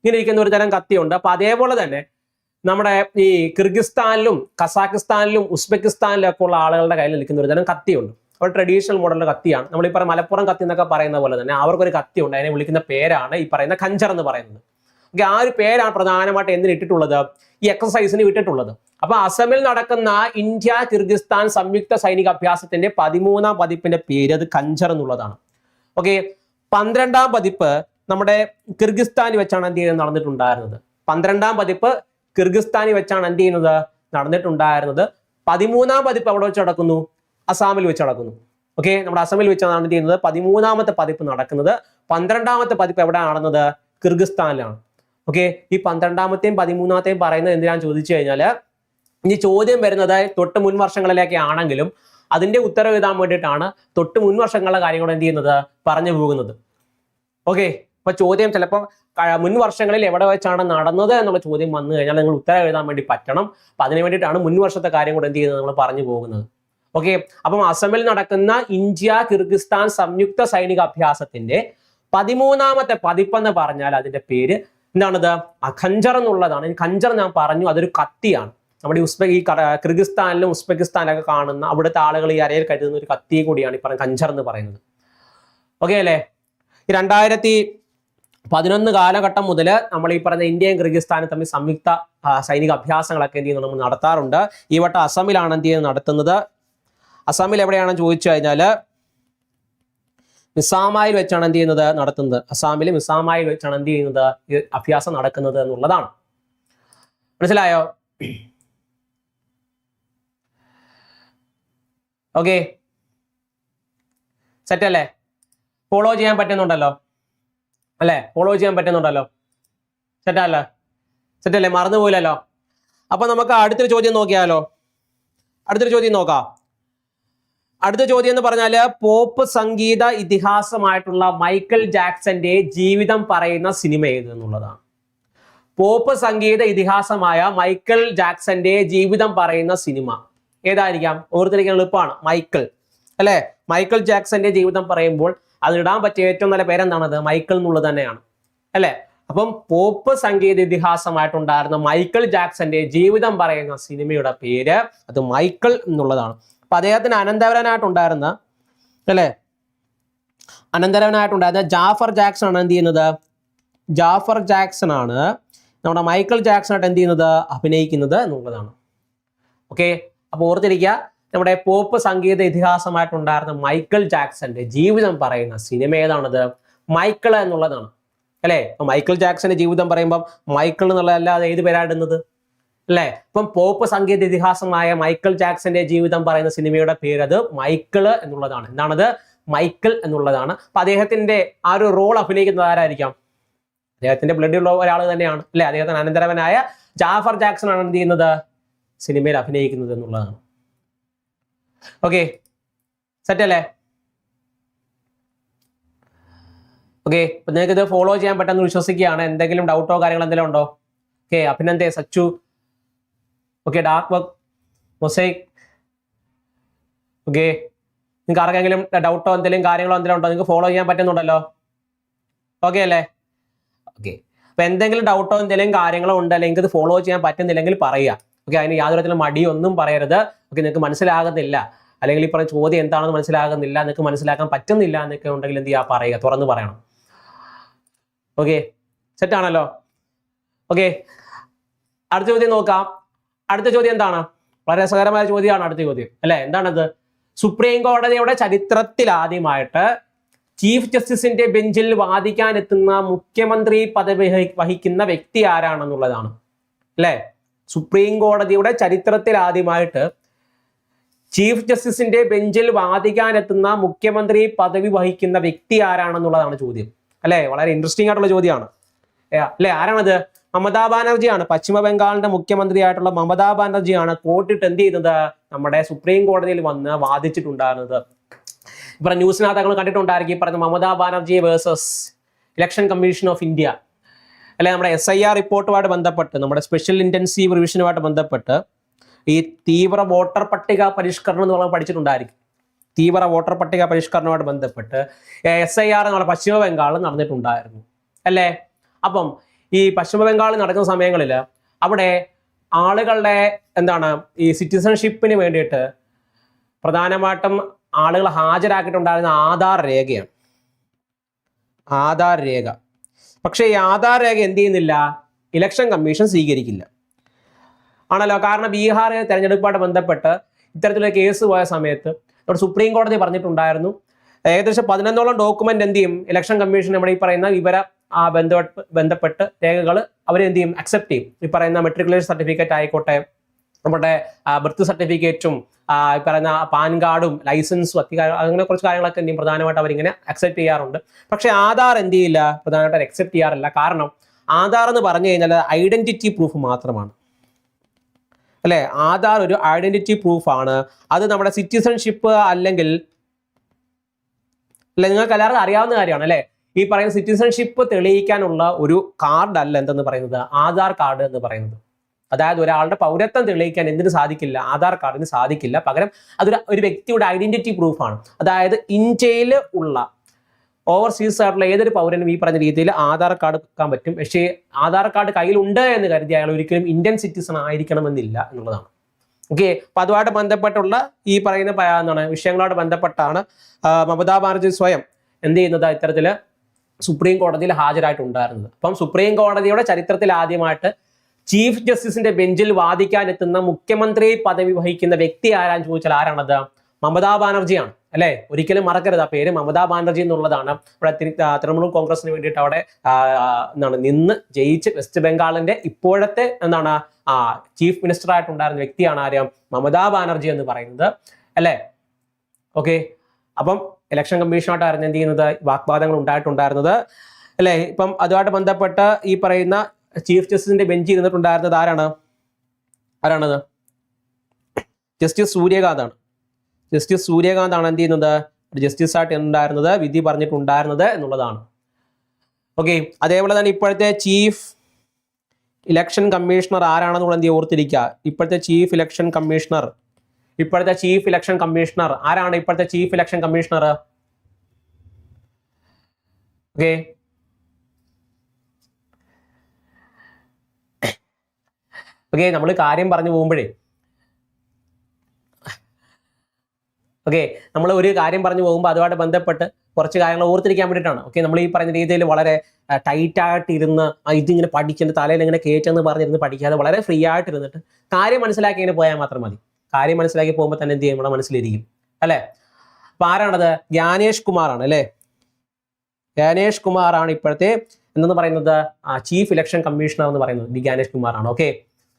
ഇങ്ങനെ ഇരിക്കുന്ന ഒരു തരം കത്തിയുണ്ട്. അപ്പൊ അതേപോലെ തന്നെ നമ്മുടെ ഈ കിർഗിസ്ഥാനിലും കസാഖിസ്ഥാനിലും ഉസ്ബെക്കിസ്ഥാനിലും ഒക്കെ ഉള്ള ആളുകളുടെ കയ്യിൽ നിൽക്കുന്ന ഒരു തരം കത്തിയുണ്ട്. ഒരു ട്രഡീഷണൽ മോഡലിന്റെ കത്തിയാണ്. നമ്മൾ ഈ പറയുന്ന മലപ്പുറം കത്തി എന്നൊക്കെ പറയുന്ന പോലെ തന്നെ അവർക്കൊരു കത്തിയുണ്ട്. അതിനെ വിളിക്കുന്ന പേരാണ് ഈ പറയുന്ന കഞ്ചർ എന്ന് പറയുന്നത്. ഓക്കെ ആ ഒരു പേരാണ് പ്രധാനമായിട്ട് എന്തിന് ഇട്ടിട്ടുള്ളത്? ഈ എക്സസൈസിന് വിട്ടിട്ടുള്ളത്. അപ്പൊ അസമിൽ നടക്കുന്ന ഇന്ത്യ കിർഗിസ്ഥാൻ സംയുക്ത സൈനിക അഭ്യാസത്തിന്റെ പതിമൂന്നാം പതിപ്പിന്റെ പേര് അത് ഖഞ്ചർ എന്നുള്ളതാണ്. ഓക്കെ പന്ത്രണ്ടാം പതിപ്പ് നമ്മുടെ കിർഗിസ്ഥാനിൽ വെച്ചാണ് എന്ത് ചെയ്ത് നടന്നിട്ടുണ്ടായിരുന്നത്. പന്ത്രണ്ടാം പതിപ്പ് കിർഗിസ്ഥാനിൽ വെച്ചാണ് എന്ത് ചെയ്യുന്നത്? നടന്നിട്ടുണ്ടായിരുന്നത്. പതിമൂന്നാം പതിപ്പ് അവിടെ വെച്ച് നടക്കുന്നു. അസാമിൽ വെച്ച് നടക്കുന്നു. ഓക്കെ നമ്മുടെ അസമിൽ വെച്ചാണ് എന്ത് ചെയ്യുന്നത്? പതിമൂന്നാമത്തെ പതിപ്പ് നടക്കുന്നത്. പന്ത്രണ്ടാമത്തെ പതിപ്പ് എവിടെ നടന്നത്? കിർഗിസ്ഥാനിലാണ്. ഓക്കെ ഈ പന്ത്രണ്ടാമത്തെയും പതിമൂന്നാമത്തെയും പറയുന്നത് എന്തിനാന്ന് ചോദിച്ചു കഴിഞ്ഞാൽ ഇനി ചോദ്യം വരുന്നത് തൊട്ട് മുൻ വർഷങ്ങളിലേക്ക് ആണെങ്കിലും അതിന്റെ ഉത്തരവ് എഴുതാൻ വേണ്ടിയിട്ടാണ് തൊട്ട് മുൻ വർഷങ്ങളിലെ കാര്യങ്ങൾ എന്ത് ചെയ്യുന്നത്? പറഞ്ഞു പോകുന്നത്. ഓക്കെ അപ്പൊ ചോദ്യം ചിലപ്പോൾ മുൻ വർഷങ്ങളിൽ എവിടെ വെച്ചാണ് നടന്നത് എന്നുള്ള ചോദ്യം വന്നു കഴിഞ്ഞാൽ നിങ്ങൾ ഉത്തരം എഴുതാൻ വേണ്ടി പറ്റണം. അപ്പൊ അതിന് വേണ്ടിയിട്ടാണ് മുൻ വർഷത്തെ കാര്യം കൂടെ എന്ത് ചെയ്യുന്നത് നമ്മൾ പറഞ്ഞു പോകുന്നത്. ഓക്കെ? അപ്പം അസമിൽ നടക്കുന്ന ഇന്ത്യ കിർഗിസ്ഥാൻ സംയുക്ത സൈനിക അഭ്യാസത്തിന്റെ പതിമൂന്നാമത്തെ പതിപ്പെന്ന് പറഞ്ഞാൽ അതിന്റെ പേര് എന്താണത്? അഖഞ്ചർ എന്നുള്ളതാണ്. ഖഞ്ചർ ഞാൻ പറഞ്ഞു അതൊരു കത്തിയാണ്. നമ്മുടെ ഉസ്ബെക് ഉസ്ബെ ഈ കിർഗിസ്ഥാനിലും ഉസ്ബെക്കിസ്ഥാനിലൊക്കെ കാണുന്ന അവിടുത്തെ ആളുകൾ ഈ അരയിൽ കരുതുന്ന ഒരു കത്തി കൂടിയാണ് ഈ പറഞ്ഞ ഖഞ്ചർ എന്ന് പറയുന്നത്. ഓക്കെ അല്ലേ? രണ്ടായിരത്തി പതിനൊന്ന് കാലഘട്ടം മുതൽ നമ്മൾ ഈ പറഞ്ഞ ഇന്ത്യയും കിർഗിസ്ഥാനും തമ്മിൽ സംയുക്ത സൈനിക അഭ്യാസങ്ങളൊക്കെ എന്ത് ചെയ്യുന്നു? നമ്മൾ നടത്താറുണ്ട്. ഈ വട്ടം അസമിലാണ് എന്ത് ചെയ്യുന്നത്? നടത്തുന്നത്. അസമിൽ എവിടെയാണെന്ന് ചോദിച്ചു കഴിഞ്ഞാൽ മിസാമായിൽ വെച്ചാണ് എന്ത് ചെയ്യുന്നത്? നടത്തുന്നത്. അസാമിൽ മിസാമായിൽ വെച്ചാണ് എന്ത് ചെയ്യുന്നത്? ഈ അഭ്യാസം നടക്കുന്നത് എന്നുള്ളതാണ്. മനസ്സിലായോ? ഓക്കെ സെറ്റല്ലേ ഫോളോ ചെയ്യാൻ പറ്റുന്നുണ്ടല്ലോ. അല്ലേ? ഫോളോ ചെയ്യാൻ പറ്റുന്നുണ്ടല്ലോ. സെറ്റല്ലേ സെറ്റല്ലേ മറന്നു പോയില്ലല്ലോ. അപ്പൊ നമുക്ക് അടുത്തൊരു ചോദ്യം നോക്കിയാലോ? അടുത്തൊരു ചോദ്യം നോക്കാം. അടുത്ത ചോദ്യം എന്ന് പറഞ്ഞാൽ പോപ്പ് സംഗീത ഇതിഹാസമായിട്ടുള്ള മൈക്കൽ ജാക്സന്റെ ജീവിതം പറയുന്ന സിനിമ ഏത് എന്നുള്ളതാണ്. പോപ്പ് സംഗീത ഇതിഹാസമായ മൈക്കൽ ജാക്സന്റെ ജീവിതം പറയുന്ന സിനിമ ഏതായിരിക്കാം? ഓർത്തിരിക്കാൻ എളുപ്പമാണ്. മൈക്കിൾ അല്ലെ? മൈക്കിൾ ജാക്സന്റെ ജീവിതം പറയുമ്പോൾ അതിടാൻ പറ്റിയ ഏറ്റവും നല്ല പേരെന്താണത്? മൈക്കിൾ എന്നുള്ളത് തന്നെയാണ്. അല്ലേ? അപ്പം പോപ്പ് സംഗീത ഇതിഹാസമായിട്ടുണ്ടായിരുന്ന മൈക്കിൾ ജാക്സന്റെ ജീവിതം പറയുന്ന സിനിമയുടെ പേര് അത് മൈക്കിൾ എന്നുള്ളതാണ്. അപ്പൊ അദ്ദേഹത്തിന് അനന്തവരനായിട്ടുണ്ടായിരുന്ന അല്ലെ? അനന്തരവനായിട്ടുണ്ടായിരുന്ന ജാഫർ ജാക്സൺ ആണ് എന്ത് ചെയ്യുന്നത്? ജാഫർ ജാക്സൺ ആണ് നമ്മുടെ മൈക്കിൾ ജാക്സൺ ആയിട്ട് എന്ത് ചെയ്യുന്നത്? അഭിനയിക്കുന്നത് എന്നുള്ളതാണ്. ഓക്കെ? അപ്പോൾ ഓർത്തിരിക്കുക നമ്മുടെ പോപ്പ് സംഗീത ഇതിഹാസമായിട്ടുണ്ടായിരുന്ന മൈക്കിൾ ജാക്സന്റെ ജീവിതം പറയുന്ന സിനിമ ഏതാണത്? മൈക്കിൾ എന്നുള്ളതാണ്. അല്ലേ? അപ്പൊ മൈക്കിൾ ജാക്സന്റെ ജീവിതം പറയുമ്പോൾ മൈക്കിൾ എന്നുള്ളതല്ല അത് ഏത് പേരാടുന്നത് അല്ലേ? ഇപ്പം പോപ്പ് സംഗീത ഇതിഹാസമായ മൈക്കിൾ ജാക്സന്റെ ജീവിതം പറയുന്ന സിനിമയുടെ പേര് അത് മൈക്കിൾ എന്നുള്ളതാണ്. എന്താണത്? മൈക്കിൾ എന്നുള്ളതാണ്. അപ്പൊ അദ്ദേഹത്തിന്റെ ആ ഒരു റോൾ അഭിനയിക്കുന്നത് ആരായിരിക്കാം? അദ്ദേഹത്തിന്റെ ബ്ലഡിലുള്ള ഒരാൾ തന്നെയാണ്. അല്ലെ? അദ്ദേഹത്തിന് അനന്തരവനായ ജാഫർ ജാക്സൺ ആണ് എന്ത് ചെയ്യുന്നത്? സിനിമയിൽ അഭിനയിക്കുന്നത് എന്നുള്ളതാണ്. ഓക്കെ സെറ്റ് അല്ലേ? ഓക്കെ അപ്പൊ നിങ്ങൾക്ക് ഇത് ഫോളോ ചെയ്യാൻ പെട്ടെന്ന് വിശ്വസിക്കുകയാണ്. എന്തെങ്കിലും ഡൗട്ടോ കാര്യങ്ങൾ എന്തെങ്കിലും ഉണ്ടോ? Okay അഭിനന്ദേ Sachu. Okay dark work mosaic okay നിങ്ങൾക്ക് ആർക്കെങ്കിലും ഡൗട്ടോ എന്തെങ്കിലും കാര്യങ്ങളോ എന്തെങ്കിലും ഉണ്ടോ? നിങ്ങൾക്ക് ഫോളോ ചെയ്യാൻ പറ്റുന്നുണ്ടല്ലോ? ഓക്കെ അല്ലേ? ഓക്കെ അപ്പൊ എന്തെങ്കിലും ഡൗട്ടോ എന്തെങ്കിലും കാര്യങ്ങളോ ഉണ്ടല്ലോ അല്ലെങ്കിൽ ഇത് ഫോളോ ചെയ്യാൻ പറ്റുന്നില്ലെങ്കിൽ പറയുക. ഓക്കെ അതിന് യാതൊരു തരത്തിലും മടിയൊന്നും പറയരുത്. ഓക്കെ നിങ്ങൾക്ക് മനസ്സിലാകുന്നില്ല. അല്ലെങ്കിൽ ഈ പറഞ്ഞ ചോദ്യം എന്താണെന്ന് മനസ്സിലാകുന്നില്ല നിങ്ങൾക്ക് മനസ്സിലാക്കാൻ പറ്റുന്നില്ല എന്നൊക്കെ ഉണ്ടെങ്കിൽ എന്ത് ചെയ്യുക? പറയുക തുറന്ന് പറയണം. ഓക്കെ സെറ്റ് ആണല്ലോ. ഓക്കെ അടുത്ത ചോദ്യം നോക്കാം. അടുത്ത ചോദ്യം എന്താണ്? വളരെ രസകരമായ ചോദ്യമാണ് അടുത്ത ചോദ്യം. അല്ലെ? എന്താണത്? സുപ്രീം കോടതിയുടെ ചരിത്രത്തിൽ ആദ്യമായിട്ട് ചീഫ് ജസ്റ്റിസിന്റെ ബെഞ്ചിൽ വാദിക്കാൻ എത്തുന്ന മുഖ്യമന്ത്രി പദവി വഹിക്കുന്ന വ്യക്തി ആരാണെന്നുള്ളതാണ്. അല്ലെ? സുപ്രീം കോടതിയുടെ ചരിത്രത്തിൽ ആദ്യമായിട്ട് ചീഫ് ജസ്റ്റിസിന്റെ ബെഞ്ചിൽ വാദിക്കാൻ എത്തുന്ന മുഖ്യമന്ത്രി പദവി വഹിക്കുന്ന വ്യക്തി ആരാണെന്നുള്ളതാണ് ചോദ്യം. അല്ലെ? വളരെ ഇൻട്രസ്റ്റിംഗ് ആയിട്ടുള്ള ചോദ്യമാണ്. അല്ലെ? ആരാണത്? മമതാ ബാനർജിയാണ്. പശ്ചിമ ബംഗാളിന്റെ മുഖ്യമന്ത്രിയായിട്ടുള്ള മമതാ ബാനർജിയാണ് കോട്ടിട്ട് എന്ത് ചെയ്യുന്നത് നമ്മുടെ സുപ്രീം കോടതിയിൽ വന്ന് വാദിച്ചിട്ടുണ്ടായിരുന്നത്. ഇപ്പൊ ന്യൂസിനകത്ത് നിങ്ങൾ കണ്ടിട്ടുണ്ടായിരിക്കും ഈ പറഞ്ഞ Mamata Banerjee versus Election Commission of India അല്ലെ നമ്മുടെ എസ് ഐ ആർ റിപ്പോർട്ടുമായിട്ട് ബന്ധപ്പെട്ട് നമ്മുടെ സ്പെഷ്യൽ ഇന്റൻസീവ് റിവിഷനുമായിട്ട് ബന്ധപ്പെട്ട് ഈ തീവ്ര വോട്ടർ പട്ടിക പരിഷ്കരണം എന്ന് നമ്മൾ പഠിച്ചിട്ടുണ്ടായിരിക്കും. തീവ്ര വോട്ടർ പട്ടിക പരിഷ്കരണവുമായിട്ട് ബന്ധപ്പെട്ട് എസ് ഐ ആർ നമ്മുടെ പശ്ചിമ ബംഗാളിൽ നടന്നിട്ടുണ്ടായിരുന്നു. അല്ലേ? അപ്പം ഈ പശ്ചിമ ബംഗാളിൽ നടക്കുന്ന സമയങ്ങളിൽ അവിടെ ആളുകളുടെ എന്താണ് ഈ സിറ്റിസൺഷിപ്പിന് വേണ്ടിയിട്ട് പ്രധാനമായിട്ടും ആളുകൾ ഹാജരാക്കിയിട്ടുണ്ടായിരുന്ന ആധാർ രേഖയാണ്. ആധാർ രേഖ. പക്ഷേ ഈ ആധാർ രേഖ എന്ത് ചെയ്യുന്നില്ല? ഇലക്ഷൻ കമ്മീഷൻ സ്വീകരിക്കില്ല. ആണല്ലോ? കാരണം ബീഹാറിലെ തെരഞ്ഞെടുപ്പുമായിട്ട് ബന്ധപ്പെട്ട് ഇത്തരത്തിലൊരു കേസ് പോയ സമയത്ത് നമ്മുടെ സുപ്രീം കോടതി പറഞ്ഞിട്ടുണ്ടായിരുന്നു. ഏകദേശം പതിനൊന്നോളം ഡോക്യുമെന്റ് എന്ത് ചെയ്യും? ഇലക്ഷൻ കമ്മീഷൻ നമ്മുടെ ഈ പറയുന്ന വിവര ആ ബന്ധപ്പെട്ട് ബന്ധപ്പെട്ട് രേഖകൾ അവരെന്ത് ചെയ്യും? അക്സെപ്റ്റ് ചെയ്യും. ഈ പറയുന്ന മെട്രിക്കുലേഷൻ സർട്ടിഫിക്കറ്റ് ആയിക്കോട്ടെ നമ്മുടെ ബർത്ത് സർട്ടിഫിക്കറ്റും പറയുന്ന പാൻ കാർഡും ലൈസൻസും അധികാരം അങ്ങനെ കുറച്ച് കാര്യങ്ങളൊക്കെ എന്ത് ചെയ്യും പ്രധാനമായിട്ട് അവരിങ്ങനെ അക്സെപ്റ്റ് ചെയ്യാറുണ്ട്. പക്ഷെ ആധാർ എന്ത് ചെയ്യില്ല? പ്രധാനമായിട്ട് അക്സെപ്റ്റ് ചെയ്യാറില്ല. കാരണം ആധാർ എന്ന് പറഞ്ഞു കഴിഞ്ഞാൽ ഐഡന്റിറ്റി പ്രൂഫ് മാത്രമാണ്. അല്ലെ? ആധാർ ഒരു ഐഡന്റിറ്റി പ്രൂഫ് ആണ്. അത് നമ്മുടെ സിറ്റിസൺഷിപ്പ് അല്ലെങ്കിൽ അല്ലെ? നിങ്ങൾക്ക് എല്ലാവർക്കും അറിയാവുന്ന കാര്യമാണ് അല്ലെ? ഈ പറയുന്ന സിറ്റിസൺഷിപ്പ് തെളിയിക്കാനുള്ള ഒരു കാർഡ് അല്ല എന്തെന്ന് പറയുന്നത്? ആധാർ കാർഡ് എന്ന് പറയുന്നത്. അതായത് ഒരാളുടെ പൗരത്വം തെളിയിക്കാൻ എന്തിനു സാധിക്കില്ല ആധാർ കാർഡിന് സാധിക്കില്ല. പകരം അതൊരു ഒരു വ്യക്തിയുടെ ഐഡന്റിറ്റി പ്രൂഫാണ് അതായത് ഇന്ത്യയിൽ ഉള്ള ഓവർസീസ് ആയിട്ടുള്ള ഏതൊരു പൗരനും ഈ പറഞ്ഞ രീതിയിൽ ആധാർ കാർഡ് വെക്കാൻ പറ്റും. പക്ഷേ ആധാർ കാർഡ് കയ്യിലുണ്ട് എന്ന് കരുതി അയാൾ ഒരിക്കലും ഇന്ത്യൻ സിറ്റിസൺ ആയിരിക്കണമെന്നില്ല എന്നുള്ളതാണ്. ഓക്കെ അപ്പൊ അതുമായിട്ട് ബന്ധപ്പെട്ടുള്ള ഈ പറയുന്ന എന്താണ് വിഷയങ്ങളോട് ബന്ധപ്പെട്ടാണ് മമതാ ബാനർജി സ്വയം എന്ത് ചെയ്യുന്നത്? ഇത്തരത്തിൽ സുപ്രീം കോടതിയിൽ ഹാജരായിട്ടുണ്ടായിരുന്നത്. അപ്പം സുപ്രീം കോടതിയുടെ ചരിത്രത്തിൽ ആദ്യമായിട്ട് ചീഫ് ജസ്റ്റിസിന്റെ ബെഞ്ചിൽ വാദിക്കാൻ എത്തുന്ന മുഖ്യമന്ത്രി പദവി വഹിക്കുന്ന വ്യക്തി ആരാന്ന് ചോദിച്ചാൽ ആരാണത്? മമതാ ബാനർജിയാണ് അല്ലെ? ഒരിക്കലും മറക്കരുത്. ആ പേര് മമതാ ബാനർജി എന്നുള്ളതാണ്. ഇവിടെ തൃണമൂൽ കോൺഗ്രസിന് വേണ്ടിയിട്ട് അവിടെ എന്താണ് നിന്ന് ജയിച്ച് വെസ്റ്റ് ബംഗാളിന്റെ ഇപ്പോഴത്തെ എന്താണ് ആ ചീഫ് മിനിസ്റ്റർ ആയിട്ടുണ്ടായിരുന്ന വ്യക്തിയാണ് ആര്? മമതാ ബാനർജി എന്ന് പറയുന്നത് അല്ലേ? ഓക്കെ. അപ്പം ഇലക്ഷൻ കമ്മീഷനായിട്ടായിരുന്നു എന്ത് ചെയ്യുന്നത്? വാഗ്വാദങ്ങൾ ഉണ്ടായിട്ടുണ്ടായിരുന്നത് അല്ലേ? ഇപ്പം അതുമായിട്ട് ബന്ധപ്പെട്ട് ഈ പറയുന്ന ചീഫ് ജസ്റ്റിസിന്റെ ബെഞ്ചിൽ ഇരുന്നിട്ടുണ്ടായിരുന്നത് ആരാണ്? ആരാണത്? ജസ്റ്റിസ് സൂര്യകാന്താണ്. ജസ്റ്റിസ് സൂര്യകാന്താണ് എന്ത് ചെയ്യുന്നത്? ജസ്റ്റിസ് ആയിട്ട് ഉണ്ടായിരുന്നത് വിധി പറഞ്ഞിട്ടുണ്ടായിരുന്നത് എന്നുള്ളതാണ്. ഓക്കെ അതേപോലെ തന്നെ ഇപ്പോഴത്തെ ചീഫ് ഇലക്ഷൻ കമ്മീഷണർ ആരാണെന്നുള്ള എന്ത് ഓർത്തിരിക്കുക. ഇപ്പോഴത്തെ ചീഫ് ഇലക്ഷൻ കമ്മീഷണർ ഇപ്പോഴത്തെ ചീഫ് ഇലക്ഷൻ കമ്മീഷണർ ആരാണ് ഇപ്പോഴത്തെ chief election commissioner? Okay okay നമ്മൾ കാര്യം പറഞ്ഞു പോകുമ്പോഴേ. ഓക്കെ നമ്മൾ ഒരു കാര്യം പറഞ്ഞു പോകുമ്പോൾ അതുമായിട്ട് ബന്ധപ്പെട്ട് കുറച്ച് കാര്യങ്ങൾ ഓർത്തിരിക്കാൻ വേണ്ടിയിട്ടാണ്. ഓക്കെ നമ്മൾ ഈ പറഞ്ഞ രീതിയിൽ വളരെ ടൈറ്റായിട്ടിരുന്ന് ഇതിങ്ങനെ പഠിക്കേണ്ട തലയിൽ ഇങ്ങനെ കയറ്റെന്ന് പറഞ്ഞിരുന്ന് പഠിക്കാതെ വളരെ ഫ്രീ ആയിട്ടിരുന്നിട്ട് കാര്യം മനസ്സിലാക്കി ഇങ്ങനെ പോയാൽ മാത്രം മതി. കാര്യം മനസ്സിലാക്കി പോകുമ്പോൾ തന്നെ എന്ത് ചെയ്യും? നമ്മുടെ മനസ്സിലിരിക്കും. അല്ലേ? അപ്പം ആരാണത്? ജ്ഞാനേഷ് കുമാറാണ് അല്ലേ? ജ്ഞാനേഷ് കുമാറാണ് ഇപ്പോഴത്തെ എന്തെന്ന് പറയുന്നത്? ചീഫ് ഇലക്ഷൻ കമ്മീഷണർ എന്ന് പറയുന്നത്. ബി ജ്ഞാനേഷ് കുമാറാണ്. ഓക്കെ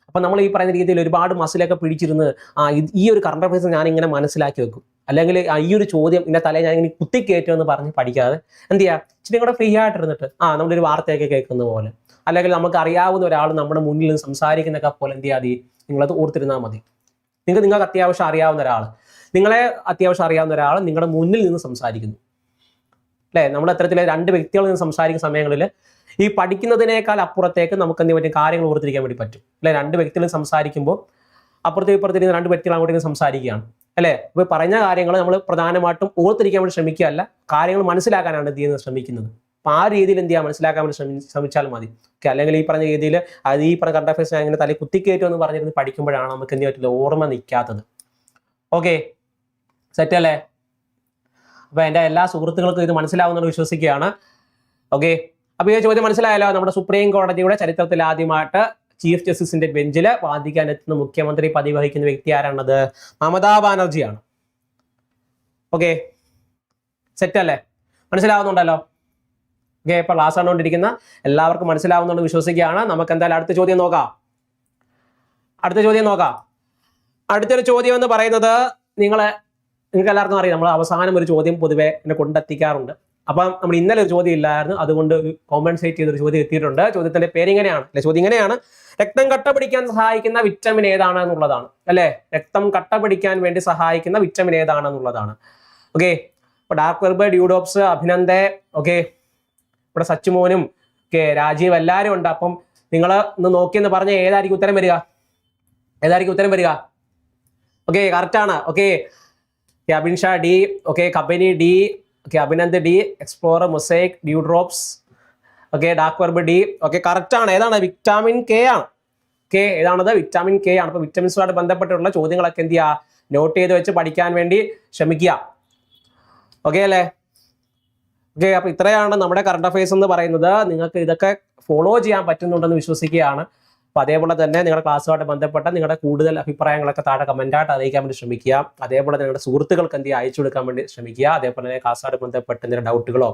അപ്പൊ നമ്മൾ ഈ പറയുന്ന രീതിയിൽ ഒരുപാട് മസിലൊക്കെ പിടിച്ചിരുന്ന് ആ ഈ ഒരു കറണ്ട് അഫയേഴ്സ് ഞാൻ ഇങ്ങനെ മനസ്സിലാക്കി വെക്കും. അല്ലെങ്കിൽ ഈ ഒരു ചോദ്യം ഇന്ന തലേ ഞാൻ ഇങ്ങനെ കുത്തിക്കയറ്റും എന്ന് പറഞ്ഞ് പഠിക്കാതെ എന്ത് ചെയ്യുക ഇച്ചിരി കൂടെ ഫ്രീ ആയിട്ടിരുന്നിട്ട് ആ നമ്മളൊരു വാർത്തയൊക്കെ കേൾക്കുന്ന പോലെ. അല്ലെങ്കിൽ നമുക്ക് അറിയാവുന്ന ഒരാൾ നമ്മുടെ മുന്നിൽ നിന്ന് സംസാരിക്കുന്നൊക്കെ പോലെ എന്ത് ചെയ്യാതെ? നിങ്ങളത് ഓർത്തിരുന്നാൽ മതി. നിങ്ങൾക്ക് നിങ്ങൾക്ക് അത്യാവശ്യം അറിയാവുന്ന ഒരാൾ നിങ്ങളെ അത്യാവശ്യം അറിയാവുന്ന ഒരാൾ നിങ്ങളുടെ മുന്നിൽ നിന്ന് സംസാരിക്കുന്നു. അല്ലേ? നമ്മൾ അത്തരത്തിലെ രണ്ട് വ്യക്തികളിൽ നിന്ന് സംസാരിക്കുന്ന സമയങ്ങളിൽ ഈ പഠിക്കുന്നതിനേക്കാൾ അപ്പുറത്തേക്ക് നമുക്ക് എന്ത് പറ്റും? കാര്യങ്ങൾ ഓർത്തിരിക്കാൻ വേണ്ടി പറ്റും. അല്ലെ? രണ്ട് വ്യക്തികൾ സംസാരിക്കുമ്പോൾ അപ്പുറത്തേക്ക് ഇപ്പുറത്തേക്ക് രണ്ട് വ്യക്തികൾ അങ്ങോട്ടേക്ക് സംസാരിക്കുകയാണ്. അല്ലേ? ഇപ്പൊ പറഞ്ഞ കാര്യങ്ങൾ നമ്മൾ പ്രധാനമായിട്ടും ഓർത്തിരിക്കാൻ വേണ്ടി ശ്രമിക്കുകയല്ല കാര്യങ്ങൾ മനസ്സിലാക്കാനാണ് എന്ത് ചെയ്യുന്നത്? ശ്രമിക്കുന്നത്. അപ്പൊ ആ രീതിയിൽ എന്ത് ചെയ്യാം? മനസ്സിലാക്കാൻ വേണ്ടി ശ്രമി ശ്രമിച്ചാൽ മതി. ഓക്കെ? അല്ലെങ്കിൽ ഈ പറഞ്ഞ രീതിയിൽ അത് ഈ പറഞ്ഞ കറണ്ട് അഫയേഴ്സ് അങ്ങനെ തലയിൽ കുത്തിക്കയറ്റും എന്ന് പറഞ്ഞിരുന്ന് പഠിക്കുമ്പോഴാണ് നമുക്ക് എന്ത് പറ്റില്ല? ഓർമ്മ നിൽക്കാത്തത്. ഓക്കെ? സെറ്റ് അല്ലേ? അപ്പൊ എന്റെ എല്ലാ സുഹൃത്തുക്കൾക്കും ഇത് മനസ്സിലാവുന്നുണ്ട് വിശ്വസിക്കുകയാണ്. ഓക്കെ? അപ്പൊ ഈ ചോദ്യം മനസ്സിലായല്ലോ. നമ്മുടെ സുപ്രീം കോടതിയുടെ ചരിത്രത്തിൽ ആദ്യമായിട്ട് ചീഫ് ജസ്റ്റിസിന്റെ ബെഞ്ചിൽ വാദിക്കാൻ എത്തുന്ന മുഖ്യമന്ത്രി പദവി വഹിക്കുന്ന വ്യക്തി ആരാണത്? മമതാ ബാനർജിയാണ്. ഓക്കെ. സെറ്റ് അല്ലേ? മനസ്സിലാവുന്നുണ്ടല്ലോ. ഓക്കെ ഇപ്പൊ ക്ലാസ് കണ്ടുകൊണ്ടിരിക്കുന്ന എല്ലാവർക്കും മനസ്സിലാവുന്നുണ്ട് വിശ്വസിക്കുകയാണ്. നമുക്ക് എന്തായാലും അടുത്ത ചോദ്യം നോക്കാം. അടുത്ത ചോദ്യം നോക്കാം. അടുത്തൊരു ചോദ്യം എന്ന് പറയുന്നത് നിങ്ങളെ നിങ്ങൾക്ക് എല്ലാവർക്കും അറിയാം. നമ്മൾ അവസാനം ഒരു ചോദ്യം പൊതുവെ എന്നെ കൊണ്ടെത്തിക്കാറുണ്ട്. അപ്പം നമ്മൾ ഇന്നലെ ഒരു ചോദ്യം ഇല്ലായിരുന്നു. അതുകൊണ്ട് കോമ്പൻസേറ്റ് ചെയ്തൊരു ചോദ്യം എത്തിയിട്ടുണ്ട്. ചോദ്യത്തിന്റെ പേര് ഇങ്ങനെയാണ് അല്ലെ? ചോദ്യം ഇങ്ങനെയാണ്. രക്തം കട്ട പിടിക്കാൻ സഹായിക്കുന്ന വിറ്റമിൻ ഏതാണ് എന്നുള്ളതാണ് അല്ലെ? രക്തം കട്ട പിടിക്കാൻ വേണ്ടി സഹായിക്കുന്ന വിറ്റമിൻ ഏതാണ് എന്നുള്ളതാണ് ഓക്കെ ഇപ്പൊ ഡാർക്ക് വെർബ് ഡ്യൂഡോപ്സ് അഭിനന്ദ ഓക്കെ ഇവിടെ സച്ചുമോനും ഓക്കെ രാജീവ് എല്ലാവരും ഉണ്ട്. അപ്പം നിങ്ങൾ ഒന്ന് നോക്കിയെന്ന് പറഞ്ഞ ഏതായിരിക്കും ഉത്തരം വരിക? ഏതായിരിക്കും ഉത്തരം വരിക? ഓക്കെ കറക്റ്റ് ആണ്. Okay Abinsha D okay Kabani D okay Abhinand D explorer mosaic dew drops okay dark verb D okay correct ആണ്. ഏതാണ്? വിറ്റാമിൻ കെ ആണ്. കെ ഏതാണത്? വിറ്റാമിൻ കെ ആണ്. അപ്പൊ വിറ്റമിൻസുമായിട്ട് ബന്ധപ്പെട്ടുള്ള ചോദ്യങ്ങളൊക്കെ എന്ത് ചെയ്യുക നോട്ട് ചെയ്ത് വെച്ച് പഠിക്കാൻ വേണ്ടി ശ്രമിക്കുക. ഓക്കെ അല്ലേ? ഓക്കെ അപ്പൊ ഇത്രയാണ് നമ്മുടെ കറണ്ട് അഫയേഴ്സ് എന്ന് പറയുന്നത്. നിങ്ങൾക്ക് ഇതൊക്കെ ഫോളോ ചെയ്യാൻ പറ്റുന്നുണ്ടെന്ന് വിശ്വസിക്കുകയാണ്. അപ്പൊ അതേപോലെ തന്നെ നിങ്ങളുടെ ക്ലാസ്സുമായിട്ട് ബന്ധപ്പെട്ട നിങ്ങളുടെ കൂടുതൽ അഭിപ്രായങ്ങളൊക്കെ താഴെ കമന്റായിട്ട് അറിയിക്കാൻ വേണ്ടി ശ്രമിക്കുക. അതേപോലെ നിങ്ങളുടെ സുഹൃത്തുക്കൾക്ക് എന്തെങ്കിലും അയച്ചു കൊടുക്കാൻ വേണ്ടി ശ്രമിക്കുക. അതേപോലെ തന്നെ ക്ലാസ്സുമായിട്ട് ബന്ധപ്പെട്ട് എന്തെങ്കിലും ഡൗട്ടുകളോ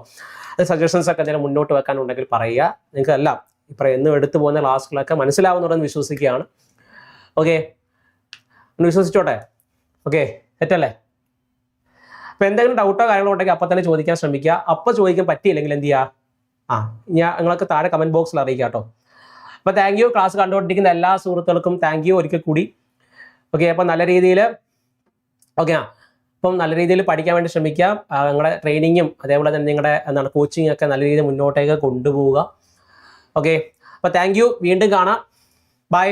സജഷൻസ് ഒക്കെ എന്തെങ്കിലും മുന്നോട്ട് വെക്കാനുണ്ടെങ്കിൽ പറയുക. നിങ്ങൾക്ക് എല്ലാം ഇപ്പം എന്നും എടുത്തു പോകുന്ന ക്ലാസ്സുകളൊക്കെ മനസ്സിലാവുന്നുണ്ടെന്ന് വിശ്വസിക്കുകയാണ്. ഓക്കെ വിശ്വസിച്ചോട്ടെ? ഓക്കെ തെറ്റല്ലേ? അപ്പൊ എന്തെങ്കിലും ഡൗട്ടോ കാര്യങ്ങളോ ഉണ്ടെങ്കിൽ അപ്പം തന്നെ ചോദിക്കാൻ ശ്രമിക്കുക. അപ്പോൾ ചോദിക്കാൻ പറ്റിയില്ലെങ്കിൽ എന്ത് ചെയ്യുക? ആ ഞാൻ നിങ്ങൾക്ക് താഴെ കമന്റ് ബോക്സിൽ അറിയിക്കാം കേട്ടോ. അപ്പൊ താങ്ക് യു ക്ലാസ് കണ്ടുകൊണ്ടിരിക്കുന്ന എല്ലാ സുഹൃത്തുക്കൾക്കും താങ്ക് യു ഒരിക്കൽ കൂടി. ഓക്കെ അപ്പം നല്ല രീതിയിൽ ഓക്കെ ആ. അപ്പം നല്ല രീതിയിൽ പഠിക്കാൻ വേണ്ടി ശ്രമിക്കാം നിങ്ങളുടെ ട്രെയിനിങ്ങും അതേപോലെ തന്നെ നിങ്ങളുടെ എന്താണ് കോച്ചിങ് ഒക്കെ നല്ല രീതിയിൽ മുന്നോട്ടേക്ക് കൊണ്ടുപോവുക. ഓക്കെ അപ്പോൾ താങ്ക് യു വീണ്ടും കാണാം. ബൈ